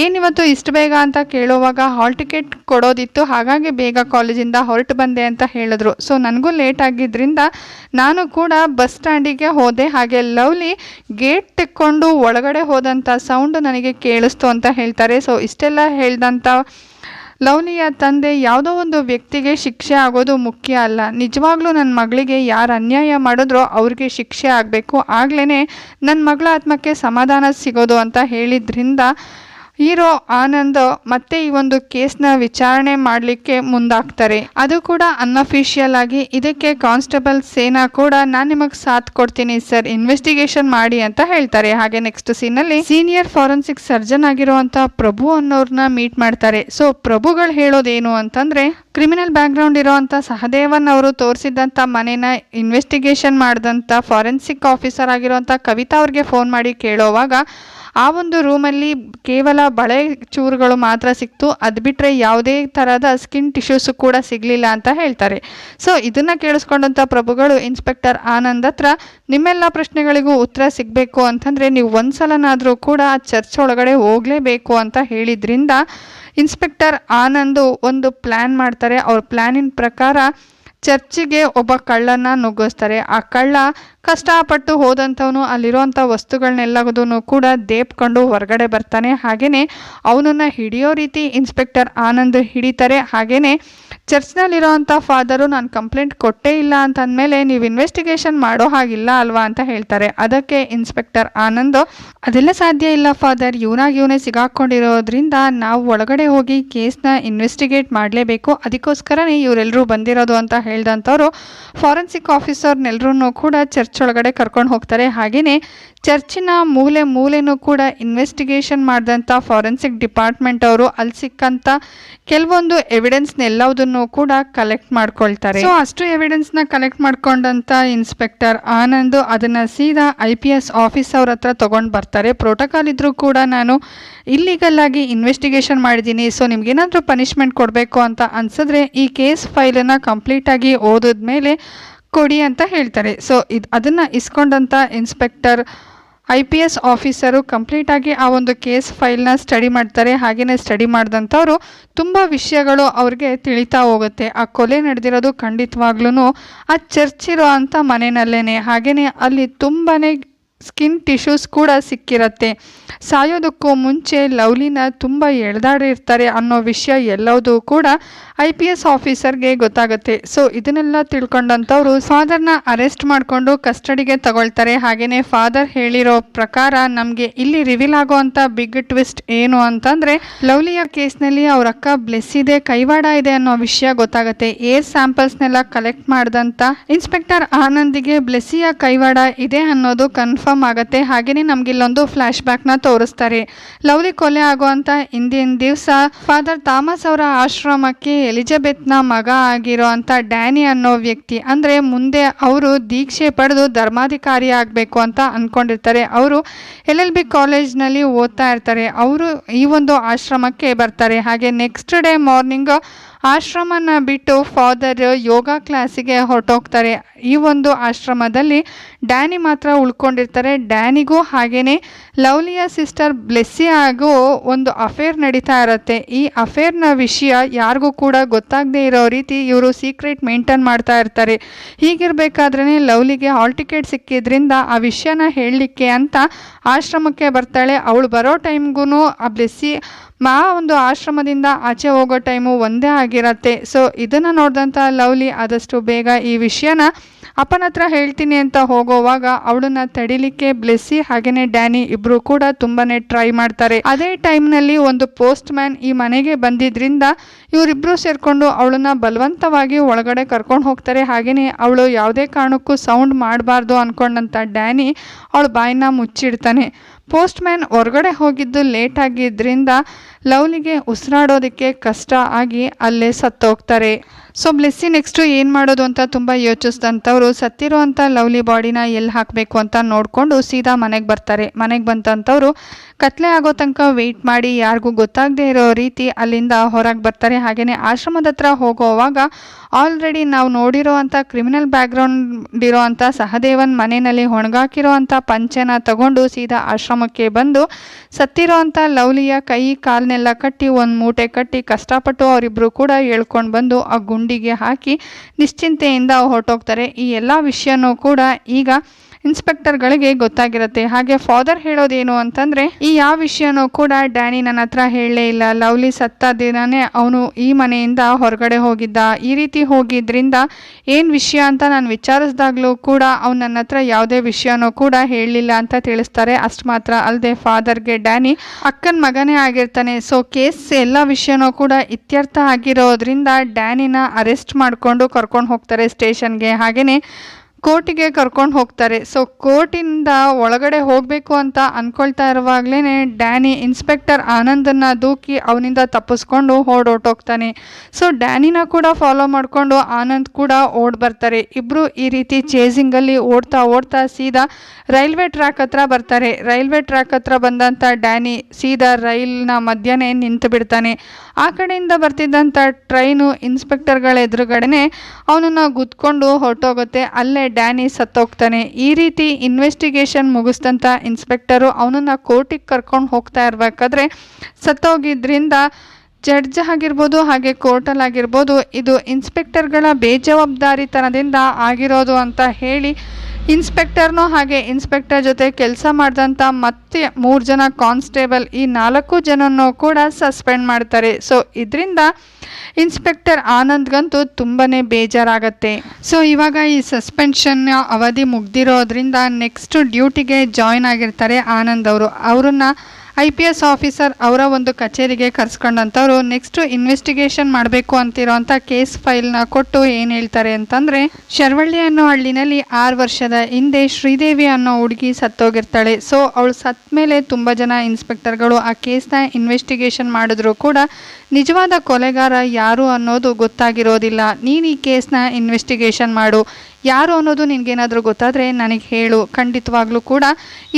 ಏನಿವತ್ತು ಇಷ್ಟು ಬೇಗ ಅಂತ ಕೇಳುವಾಗ ಹಾಲ್ ಟಿಕೆಟ್ ಕೊಡೋದಿತ್ತು. ಹಾಗಾಗಿ ಬೇಗ ಕಾಲೇಜಿಂದ ಹೊರಟು ಬಂದೆ ಅಂತ ಹೇಳಿದ್ರು. ಸೊ ನನಗೂ ಲೇಟ್ ಆಗಿದ್ದರಿಂದ ನಾನು ಕೂಡ ಬಸ್ ಸ್ಟ್ಯಾಂಡಿಗೆ ಹೋದೆ. ಹಾಗೆ ಲವ್ಲಿ ಗೇಟ್ ತೆಕ್ಕೊಂಡು ಒಳಗಡೆ ಹೋದಂಥ ಸೌಂಡ್ ನನಗೆ ಕೇಳಿಸ್ತು ಅಂತ ಹೇಳ್ತಾರೆ. ಸೊ ಇಷ್ಟೆಲ್ಲ ಹೇಳ್ದಂಥ ಲವ್ಲಿಯ ತಂದೆ ಯಾವುದೋ ಒಂದು ವ್ಯಕ್ತಿಗೆ ಶಿಕ್ಷೆ ಆಗೋದು ಮುಖ್ಯ ಅಲ್ಲ. ನಿಜವಾಗ್ಲೂ ನನ್ನ ಮಗಳಿಗೆ ಯಾರು ಅನ್ಯಾಯ ಮಾಡಿದ್ರೋ ಅವ್ರಿಗೆ ಶಿಕ್ಷೆ ಆಗಬೇಕು. ಆಗ್ಲೇ ನನ್ನ ಮಗಳ ಆತ್ಮಕ್ಕೆ ಸಮಾಧಾನ ಸಿಗೋದು ಅಂತ ಹೇಳಿದ್ರಿಂದ ಹೀರೋ ಆನಂದ್ ಮತ್ತೆ ಈ ಒಂದು ಕೇಸ್ನ ವಿಚಾರಣೆ ಮಾಡಲಿಕ್ಕೆ ಮುಂದಾಗ್ತಾರೆ. ಅದು ಕೂಡ ಅನ್ಅಫಿಷಿಯಲ್ ಆಗಿ ಇದಕ್ಕೆ ಕಾನ್ಸ್ಟೇಬಲ್ ಸೇನಾ ಕೂಡ ನಾನು ನಿಮಗೆ ಸಾಥ್ ಕೊಡ್ತೀನಿ ಸರ್ ಇನ್ವೆಸ್ಟಿಗೇಷನ್ ಮಾಡಿ ಅಂತ ಹೇಳ್ತಾರೆ. ಹಾಗೆ ನೆಕ್ಸ್ಟ್ ಸೀನಲ್ಲಿ ಸೀನಿಯರ್ ಫಾರೆನ್ಸಿಕ್ ಸರ್ಜನ್ ಆಗಿರುವಂತ ಪ್ರಭು ಅನ್ನೋರ್ನ ಮೀಟ್ ಮಾಡ್ತಾರೆ. ಸೊ ಪ್ರಭುಗಳು ಹೇಳೋದೇನು ಅಂತಂದ್ರೆ ಕ್ರಿಮಿನಲ್ ಬ್ಯಾಕ್ ಗ್ರೌಂಡ್ ಸಹದೇವನ್ ಅವರು ತೋರಿಸಿದಂತ ಮನೆನ ಇನ್ವೆಸ್ಟಿಗೇಷನ್ ಮಾಡಿದಂತ ಫಾರೆನ್ಸಿಕ್ ಆಫೀಸರ್ ಆಗಿರುವಂತ ಕವಿತಾ ಅವ್ರಿಗೆ ಫೋನ್ ಮಾಡಿ ಕೇಳೋವಾಗ ಆ ಒಂದು ರೂಮಲ್ಲಿ ಕೇವಲ ಬಳೆ ಚೂರುಗಳು ಮಾತ್ರ ಸಿಕ್ತು. ಅದು ಬಿಟ್ಟರೆ ಯಾವುದೇ ಥರದ ಸ್ಕಿನ್ ಟಿಶ್ಯೂಸು ಕೂಡ ಸಿಗಲಿಲ್ಲ ಅಂತ ಹೇಳ್ತಾರೆ. ಸೊ ಇದನ್ನು ಕೇಳಿಸ್ಕೊಂಡಂಥ ಪ್ರಭುಗಳು ಇನ್ಸ್ಪೆಕ್ಟರ್ ಆನಂದ್ ಹತ್ರ, ನಿಮ್ಮೆಲ್ಲ ಪ್ರಶ್ನೆಗಳಿಗೂ ಉತ್ತರ ಸಿಗಬೇಕು ಅಂತಂದರೆ ನೀವು ಒಂದು ಸಲನಾದರೂ ಕೂಡ ಆ ಚರ್ಚ್ ಒಳಗಡೆ ಹೋಗಲೇಬೇಕು ಅಂತ ಹೇಳಿದ್ರಿಂದ ಇನ್ಸ್ಪೆಕ್ಟರ್ ಆನಂದು ಒಂದು ಪ್ಲ್ಯಾನ್ ಮಾಡ್ತಾರೆ. ಅವ್ರ ಪ್ಲ್ಯಾನಿನ ಪ್ರಕಾರ ಚರ್ಚಿಗೆ ಒಬ್ಬ ಕಳ್ಳನ ನುಗ್ಗಿಸ್ತಾರೆ. ಆ ಕಳ್ಳ ಕಷ್ಟಪಟ್ಟು ಹೋದಂಥವನು ಅಲ್ಲಿರುವಂಥ ವಸ್ತುಗಳನ್ನೆಲ್ಲದೂ ಕೂಡ ದೇಪ್ಕೊಂಡು ಹೊರಗಡೆ ಬರ್ತಾನೆ. ಹಾಗೆಯೇ ಅವನನ್ನು ಹಿಡಿಯೋ ರೀತಿ ಇನ್ಸ್ಪೆಕ್ಟರ್ ಆನಂದ್ ಹಿಡಿತಾರೆ. ಹಾಗೆಯೇ ಚರ್ಚ್ನಲ್ಲಿರೋವಂಥ ಫಾದರು ನಾನು ಕಂಪ್ಲೇಂಟ್ ಕೊಟ್ಟೇ ಇಲ್ಲ ಅಂತಂದಮೇಲೆ ನೀವು ಇನ್ವೆಸ್ಟಿಗೇಷನ್ ಮಾಡೋ ಹಾಗಿಲ್ಲ ಅಲ್ವಾ ಅಂತ ಹೇಳ್ತಾರೆ. ಅದಕ್ಕೆ ಇನ್ಸ್ಪೆಕ್ಟರ್ ಆನಂದ್, ಅದೆಲ್ಲ ಸಾಧ್ಯ ಇಲ್ಲ ಫಾದರ್, ಇವನಾಗಿ ಇವನೇ ಸಿಗಾಕೊಂಡಿರೋದ್ರಿಂದ ನಾವು ಒಳಗಡೆ ಹೋಗಿ ಕೇಸ್ನ ಇನ್ವೆಸ್ಟಿಗೇಟ್ ಮಾಡಲೇಬೇಕು. ಅದಕ್ಕೋಸ್ಕರನೇ ಇವರೆಲ್ಲರೂ ಬಂದಿರೋದು ಅಂತ ಹೇಳ್ದಂಥವ್ರು ಫಾರೆನ್ಸಿಕ್ ಆಫೀಸರ್ನೆಲ್ಲರೂ ಕೂಡ ಚರ್ಚ್ ಒಳಗಡೆ ಕರ್ಕೊಂಡು ಹೋಗ್ತಾರೆ. ಹಾಗೆಯೇ ಚರ್ಚಿನ ಮೂಲೆ ಮೂಲೆನೂ ಕೂಡ ಇನ್ವೆಸ್ಟಿಗೇಷನ್ ಮಾಡಿದಂಥ ಫಾರೆನ್ಸಿಕ್ ಡಿಪಾರ್ಟ್ಮೆಂಟ್ ಅವರು ಅಲ್ಲಿ ಸಿಕ್ಕಂಥ ಕೆಲವೊಂದು ಎವಿಡೆನ್ಸ್ನೆಲ್ಲವುದನ್ನು ಕೂಡ ಕಲೆಕ್ಟ್ ಮಾಡ್ಕೊಳ್ತಾರೆ. ಸೊ ಅಷ್ಟು ಎವಿಡೆನ್ಸ್ನ ಕಲೆಕ್ಟ್ ಮಾಡ್ಕೊಂಡಂಥ ಇನ್ಸ್ಪೆಕ್ಟರ್ ಆನಂದ್ ಅದನ್ನು ಸೀದಾ ಐ ಪಿ ಎಸ್ ಆಫೀಸ್ ಅವ್ರ ಹತ್ರ ತೊಗೊಂಡು ಬರ್ತಾರೆ. ಪ್ರೋಟೋಕಾಲ್ ಇದ್ರೂ ಕೂಡ ನಾನು ಇಲ್ಲಿಗಲ್ ಆಗಿ ಇನ್ವೆಸ್ಟಿಗೇಷನ್ ಮಾಡಿದ್ದೀನಿ. ಸೊ ನಿಮ್ಗೇನಾದರೂ ಪನಿಷ್ಮೆಂಟ್ ಕೊಡಬೇಕು ಅಂತ ಅನ್ಸಿದ್ರೆ ಈ ಕೇಸ್ ಫೈಲನ್ನು ಕಂಪ್ಲೀಟಾಗಿ ಓದಿದ್ಮೇಲೆ ಕೊಡಿ ಅಂತ ಹೇಳ್ತಾರೆ. ಸೊ ಇದು ಅದನ್ನು ಇಸ್ಕೊಂಡಂಥ inspector, I P S officer ಕಂಪ್ಲೀಟಾಗಿ ಆ ಒಂದು ಕೇಸ್ ಫೈಲ್ನ ಸ್ಟಡಿ ಮಾಡ್ತಾರೆ. ಹಾಗೆಯೇ ಸ್ಟಡಿ ಮಾಡಿದಂಥವ್ರು ತುಂಬ ವಿಷಯಗಳು ಅವ್ರಿಗೆ ತಿಳಿತಾ ಹೋಗುತ್ತೆ. ಆ ಕೊಲೆ ನಡೆದಿರೋದು ಖಂಡಿತವಾಗ್ಲೂ ಆ ಚರ್ಚ್ ಅಂಥ ಮನೆಯಲ್ಲೇ ಹಾಗೆಯೇ ಅಲ್ಲಿ ತುಂಬಾ ಸ್ಕಿನ್ ಟಿಶ್ಯೂಸ್ ಕೂಡ ಸಿಕ್ಕಿರತ್ತೆ. ಸಾಯೋದಕ್ಕೂ ಮುಂಚೆ ಲವ್ಲಿನ ತುಂಬ ಎಳ್ದಾಡಿರ್ತಾರೆ ಅನ್ನೋ ವಿಷಯ ಎಲ್ಲದೂ ಕೂಡ ಐ ಪಿ ಎಸ್ ಆಫೀಸರ್ಗೆ ಗೊತ್ತಾಗುತ್ತೆ. ಸೊ, ಇದನ್ನೆಲ್ಲ ತಿಳ್ಕೊಂಡಂಥವ್ರು ಫಾದರ್ನ ಅರೆಸ್ಟ್ ಮಾಡಿಕೊಂಡು ಕಸ್ಟಡಿಗೆ ತಗೊಳ್ತಾರೆ. ಹಾಗೆಯೇ ಫಾದರ್ ಹೇಳಿರೋ ಪ್ರಕಾರ ನಮಗೆ ಇಲ್ಲಿ ರಿವೀಲ್ ಆಗೋವಂಥ ಬಿಗ್ ಟ್ವಿಸ್ಟ್ ಏನು ಅಂತಂದರೆ, ಲವ್ಲಿಯ ಕೇಸ್ನಲ್ಲಿ ಅವ್ರ ಅಕ್ಕ ಬ್ಲೆಸ್ ಇದೆ ಕೈವಾಡ ಇದೆ ಅನ್ನೋ ವಿಷಯ ಗೊತ್ತಾಗುತ್ತೆ. ಏರ್ ಸ್ಯಾಂಪಲ್ಸ್ನೆಲ್ಲ ಕಲೆಕ್ಟ್ ಮಾಡಿದಂಥ ಇನ್ಸ್ಪೆಕ್ಟರ್ ಆನಂದಿಗೆ ಬ್ಲೆಸ್ಸಿಯ ಕೈವಾಡ ಇದೆ ಅನ್ನೋದು ಕನ್ಫರ್ಮ್ ಆಗುತ್ತೆ. ಹಾಗೆಯೇ ನಮ್ಗೆ ಇಲ್ಲೊಂದು ಫ್ಲ್ಯಾಶ್ ಬ್ಯಾಕ್ನ ತೋರಿಸ್ತಾರೆ. ಲವ್ಲಿ ಕೊಲೆ ಆಗುವಂತ ಹಿಂದಿನ ದಿವಸ ಫಾದರ್ ಥಾಮಸ್ ಅವರ ಆಶ್ರಮಕ್ಕೆ ಎಲಿಜಬೆತ್ನ ಮಗ ಆಗಿರೋ ಡ್ಯಾನಿ ಅನ್ನೋ ವ್ಯಕ್ತಿ. ಅಂದರೆ ಮುಂದೆ ಅವರು ದೀಕ್ಷೆ ಪಡೆದು ಧರ್ಮಾಧಿಕಾರಿ ಆಗಬೇಕು ಅಂತ ಅಂದ್ಕೊಂಡಿರ್ತಾರೆ ಅವರು ಎಲ್ ಎಲ್ ಬಿ ಕಾಲೇಜ್ನಲ್ಲಿ ಓದ್ತಾ ಇರ್ತಾರೆ. ಅವರು ಈ ಒಂದು ಆಶ್ರಮಕ್ಕೆ ಬರ್ತಾರೆ. ಹಾಗೆ ನೆಕ್ಸ್ಟ್ ಡೇ ಮಾರ್ನಿಂಗ್ ಆಶ್ರಮನ ಬಿಟ್ಟು ಫಾದರ್ ಯೋಗ ಕ್ಲಾಸಿಗೆ ಹೊರಟೋಗ್ತಾರೆ. ಈ ಒಂದು ಆಶ್ರಮದಲ್ಲಿ ಡ್ಯಾನಿ ಮಾತ್ರ ಉಳ್ಕೊಂಡಿರ್ತಾರೆ. ಡ್ಯಾನಿಗೂ ಹಾಗೆಯೇ ಲವ್ಲಿಯ ಸಿಸ್ಟರ್ ಬ್ಲೆಸ್ಸಿ ಹಾಗೂ ಒಂದು ಅಫೇರ್ ನಡೀತಾ ಇರುತ್ತೆ. ಈ ಅಫೇರ್ನ ವಿಷಯ ಯಾರಿಗೂ ಕೂಡ ಗೊತ್ತಾಗದೇ ಇರೋ ರೀತಿ ಇವರು ಸೀಕ್ರೆಟ್ ಮೇಂಟೈನ್ ಮಾಡ್ತಾ ಇರ್ತಾರೆ. ಹೀಗಿರಬೇಕಾದ್ರೆ ಲವ್ಲಿಗೆ ಹಾಲ್ ಟಿಕೆಟ್ ಸಿಕ್ಕಿದ್ರಿಂದ ಆ ವಿಷಯನ ಹೇಳಲಿಕ್ಕೆ ಅಂತ ಆಶ್ರಮಕ್ಕೆ ಬರ್ತಾಳೆ. ಅವಳು ಬರೋ ಟೈಮ್ಗೂ ಆ ಬ್ಲೆಸ್ಸಿ ಮಾ ಒಂದು ಆಶ್ರಮದಿಂದ ಆಚೆ ಹೋಗೋ ಟೈಮು ಒಂದೇ ಆಗಿರತ್ತೆ. ಸೊ, ಇದನ್ನು ನೋಡಿದಂಥ ಲವ್ಲಿ ಆದಷ್ಟು ಬೇಗ ಈ ವಿಷಯನ ಅಪ್ಪನ ಹತ್ರ ಹೇಳ್ತೀನಿ ಅಂತ ಹೋಗೋವಾಗ ಅವಳನ್ನ ತಡಿಲಿಕ್ಕೆ ಬ್ಲೆಸ್ಸಿ ಹಾಗೆಯೇ ಡ್ಯಾನಿ ಇಬ್ರು ಕೂಡ ತುಂಬಾನೇ ಟ್ರೈ ಮಾಡ್ತಾರೆ. ಅದೇ ಟೈಮ್ನಲ್ಲಿ ಒಂದು ಪೋಸ್ಟ್ ಮ್ಯಾನ್ ಈ ಮನೆಗೆ ಬಂದಿದ್ರಿಂದ ಇವರಿಬ್ರು ಸೇರಿಕೊಂಡು ಅವಳನ್ನ ಬಲವಂತವಾಗಿ ಒಳಗಡೆ ಕರ್ಕೊಂಡು ಹೋಗ್ತಾರೆ. ಹಾಗೆಯೇ ಅವಳು ಯಾವುದೇ ಕಾರಣಕ್ಕೂ ಸೌಂಡ್ ಮಾಡಬಾರ್ದು ಅಂದ್ಕೊಂಡಂಥ ಡ್ಯಾನಿ ಅವಳ ಬಾಯಿನ ಮುಚ್ಚಿಡ್ತಾನೆ. ಪೋಸ್ಟ್ ಮ್ಯಾನ್ ಹೊರಗಡೆ ಹೋಗಿದ್ದು ಲೇಟ್ ಆಗಿದ್ದರಿಂದ ಲವ್ಲಿಗೆ ಉಸಿರಾಡೋದಕ್ಕೆ ಕಷ್ಟ ಆಗಿ ಅಲ್ಲೇ ಸತ್ತೋಗ್ತಾರೆ. ಸೊ, ಬ್ಲೆಸ್ಸಿ ನೆಕ್ಸ್ಟು ಏನು ಮಾಡೋದು ಅಂತ ತುಂಬ ಯೋಚಿಸಿದಂಥವ್ರು ಸತ್ತಿರುವಂಥ ಲವ್ಲಿ ಬಾಡಿನ ಎಲ್ಲಿ ಹಾಕಬೇಕು ಅಂತ ನೋಡಿಕೊಂಡು ಸೀದಾ ಮನೆಗೆ ಬರ್ತಾರೆ. ಮನೆಗೆ ಬಂತಂಥವ್ರು ಕತ್ಲೆ ಆಗೋ ತನಕ ವೆಯ್ಟ್ ಮಾಡಿ, ಯಾರಿಗೂ ಗೊತ್ತಾಗದೇ ಇರೋ ರೀತಿ ಅಲ್ಲಿಂದ ಹೊರಗೆ ಬರ್ತಾರೆ. ಹಾಗೆಯೇ ಆಶ್ರಮದ ಹತ್ರ ಹೋಗೋವಾಗ ಆಲ್ರೆಡಿ ನಾವು ನೋಡಿರೋ ಅಂಥ ಕ್ರಿಮಿನಲ್ ಬ್ಯಾಕ್ಗ್ರೌಂಡ್ ಇರೋ ಅಂಥ ಸಹದೇವನ್ ಮನೆಯಲ್ಲಿ ಒಣಗಾಕಿರೋ ಅಂಥ ಪಂಚನ ತಗೊಂಡು ಸೀದಾ ಆಶ್ರಮಕ್ಕೆ ಬಂದು ಸತ್ತಿರೋ ಅಂಥ ಲವ್ಲಿಯ ಕೈ ಕಾಲನ್ನೆಲ್ಲ ಕಟ್ಟಿ, ಒಂದು ಮೂಟೆ ಕಟ್ಟಿ ಕಷ್ಟಪಟ್ಟು ಅವರಿಬ್ಬರು ಕೂಡ ಹೇಳ್ಕೊಂಡು ಬಂದು ಆ ಗುಂಡಿಗೆ ಹಾಕಿ ನಿಶ್ಚಿಂತೆಯಿಂದ ಹೊರಟೋಗ್ತಾರೆ. ಈ ಎಲ್ಲ ವಿಷಯನೂ ಕೂಡ ಈಗ ಇನ್ಸ್ಪೆಕ್ಟರ್ಗಳಿಗೆ ಗೊತ್ತಾಗಿರುತ್ತೆ. ಹಾಗೆ ಫಾದರ್ ಹೇಳೋದೇನು ಅಂತಂದ್ರೆ, ಈ ಯಾವ ವಿಷಯನೂ ಕೂಡ ಡ್ಯಾನಿ ನನ್ನ ಹತ್ರ ಹೇಳಲೇ ಇಲ್ಲ. ಲವ್ಲಿ ಸತ್ತ ದಿನನೇ ಅವನು ಈ ಮನೆಯಿಂದ ಹೊರಗಡೆ ಹೋಗಿದ್ದ. ಈ ರೀತಿ ಹೋಗಿದ್ರಿಂದ ಏನು ವಿಷಯ ಅಂತ ನಾನು ವಿಚಾರಿಸಿದಾಗಲೂ ಕೂಡ ಅವ್ನು ನನ್ನ ಹತ್ರ ಯಾವುದೇ ವಿಷಯನೂ ಕೂಡ ಹೇಳಲಿಲ್ಲ ಅಂತ ತಿಳಿಸ್ತಾರೆ. ಅಷ್ಟು ಮಾತ್ರ ಅಲ್ಲದೆ ಫಾದರ್ಗೆ ಡ್ಯಾನಿ ಅಕ್ಕನ ಮಗನೇ ಆಗಿರ್ತಾನೆ. ಸೊ, ಕೇಸ್ ಎಲ್ಲ ವಿಷಯನೂ ಕೂಡ ಇತ್ಯರ್ಥ ಆಗಿರೋದ್ರಿಂದ ಡ್ಯಾನಿನ ಅರೆಸ್ಟ್ ಮಾಡಿಕೊಂಡು ಕರ್ಕೊಂಡು ಹೋಗ್ತಾರೆ ಸ್ಟೇಷನ್ಗೆ. ಹಾಗೆಯೇ ಕೋರ್ಟಿಗೆ ಕರ್ಕೊಂಡು ಹೋಗ್ತಾರೆ. ಸೊ ಕೋರ್ಟಿಂದ ಒಳಗಡೆ ಹೋಗಬೇಕು ಅಂತ ಅಂದ್ಕೊಳ್ತಾ ಇರುವಾಗಲೇ ಡ್ಯಾನಿ ಇನ್ಸ್ಪೆಕ್ಟರ್ ಆನಂದನ್ನು ದೂಕಿ ಅವನಿಂದ ತಪ್ಪಿಸ್ಕೊಂಡು ಓಡೋಟೋಗ್ತಾನೆ ಸೊ ಡ್ಯಾನಿನ ಕೂಡ ಫಾಲೋ ಮಾಡಿಕೊಂಡು ಆನಂದ್ ಕೂಡ ಓಡ್ ಬರ್ತಾರೆ. ಇಬ್ಬರು ಈ ರೀತಿ ಚೇಸಿಂಗಲ್ಲಿ ಓಡ್ತಾ ಓಡ್ತಾ ಸೀದಾ ರೈಲ್ವೆ ಟ್ರ್ಯಾಕ್ ಹತ್ರ ಬರ್ತಾರೆ. ರೈಲ್ವೆ ಟ್ರ್ಯಾಕ್ ಹತ್ರ ಬಂದಂಥ ಡ್ಯಾನಿ ಸೀದಾ ರೈಲ್ನ ಮಧ್ಯನೇ ನಿಂತು ಬಿಡ್ತಾನೆ ಆ ಕಡೆಯಿಂದ ಬರ್ತಿದ್ದಂಥ ಟ್ರೈನು ಇನ್ಸ್ಪೆಕ್ಟರ್ಗಳ ಎದುರುಗಡೆನೆ ಅವನನ್ನು ಗುದ್ಕೊಂಡು ಹೊರಟೋಗುತ್ತೆ. ಅಲ್ಲೇ ಡ್ಯಾನಿ ಸತ್ತೋಗ್ತಾನೆ. ಈ ರೀತಿ ಇನ್ವೆಸ್ಟಿಗೇಷನ್ ಮುಗಿಸ್ದಂಥ ಇನ್ಸ್ಪೆಕ್ಟರು ಅವನನ್ನು ಕೋರ್ಟಿಗೆ ಕರ್ಕೊಂಡು ಹೋಗ್ತಾ ಇರಬೇಕಾದ್ರೆ ಸತ್ತೋಗಿದ್ದರಿಂದ ಜಡ್ಜ್ ಆಗಿರ್ಬೋದು, ಹಾಗೆ ಕೋರ್ಟಲ್ ಆಗಿರ್ಬೋದು, ಇದು ಇನ್ಸ್ಪೆಕ್ಟರ್ಗಳ ಬೇಜವಾಬ್ದಾರಿತನದಿಂದ ಆಗಿರೋದು ಅಂತ ಹೇಳಿ ಇನ್ಸ್ಪೆಕ್ಟರ್ನೂ ಹಾಗೆ ಇನ್ಸ್ಪೆಕ್ಟರ್ ಜೊತೆ ಕೆಲಸ ಮಾಡಿದಂಥ ಮತ್ತೆ ಮೂರು ಜನ ಕಾನ್ಸ್ಟೇಬಲ್ ಈ ನಾಲ್ಕು ಜನನೂ ಕೂಡ ಸಸ್ಪೆಂಡ್ ಮಾಡ್ತಾರೆ. ಸೊ, ಇದರಿಂದ ಇನ್ಸ್ಪೆಕ್ಟರ್ ಆನಂದ್ಗಂತೂ ತುಂಬಾ ಬೇಜಾರಾಗತ್ತೆ. ಸೊ, ಇವಾಗ ಈ ಸಸ್ಪೆನ್ಷನ್ ಅವಧಿ ಮುಗ್ದಿರೋದ್ರಿಂದ ನೆಕ್ಸ್ಟ್ ಡ್ಯೂಟಿಗೆ ಜಾಯ್ನ್ ಆಗಿರ್ತಾರೆ ಆನಂದ್ ಅವರು. ಅವ್ರನ್ನ ಐ ಪಿ ಎಸ್ ಆಫೀಸರ್ ಅವರ ಒಂದು ಕಚೇರಿಗೆ ಕರೆಸ್ಕೊಂಡಂಥವ್ರು, ನೆಕ್ಸ್ಟು ಇನ್ವೆಸ್ಟಿಗೇಷನ್ ಮಾಡಬೇಕು ಅಂತಿರೋಂಥ ಕೇಸ್ ಫೈಲ್ನ ಕೊಟ್ಟು ಏನು ಹೇಳ್ತಾರೆ ಅಂತಂದರೆ, ಶರ್ವಳ್ಳಿ ಅನ್ನೋ ಹಳ್ಳಿನಲ್ಲಿ ಆರು ವರ್ಷದ ಹಿಂದೆ ಶ್ರೀದೇವಿ ಅನ್ನೋ ಹುಡುಗಿ ಸತ್ತೋಗಿರ್ತಾಳೆ. ಸೊ, ಅವಳು ಸತ್ತ ಮೇಲೆ ತುಂಬ ಜನ ಇನ್ಸ್ಪೆಕ್ಟರ್ಗಳು ಆ ಕೇಸ್ನ ಇನ್ವೆಸ್ಟಿಗೇಷನ್ ಮಾಡಿದ್ರು ಕೂಡ ನಿಜವಾದ ಕೊಲೆಗಾರ ಯಾರು ಅನ್ನೋದು ಗೊತ್ತಾಗಿರೋದಿಲ್ಲ. ನೀನು ಈ ಕೇಸ್ನ ಇನ್ವೆಸ್ಟಿಗೇಷನ್ ಮಾಡು. ಯಾರು ಅನ್ನೋದು ನಿನಗೇನಾದರೂ ಗೊತ್ತಾದರೆ ನನಗೆ ಹೇಳು. ಖಂಡಿತವಾಗ್ಲೂ ಕೂಡ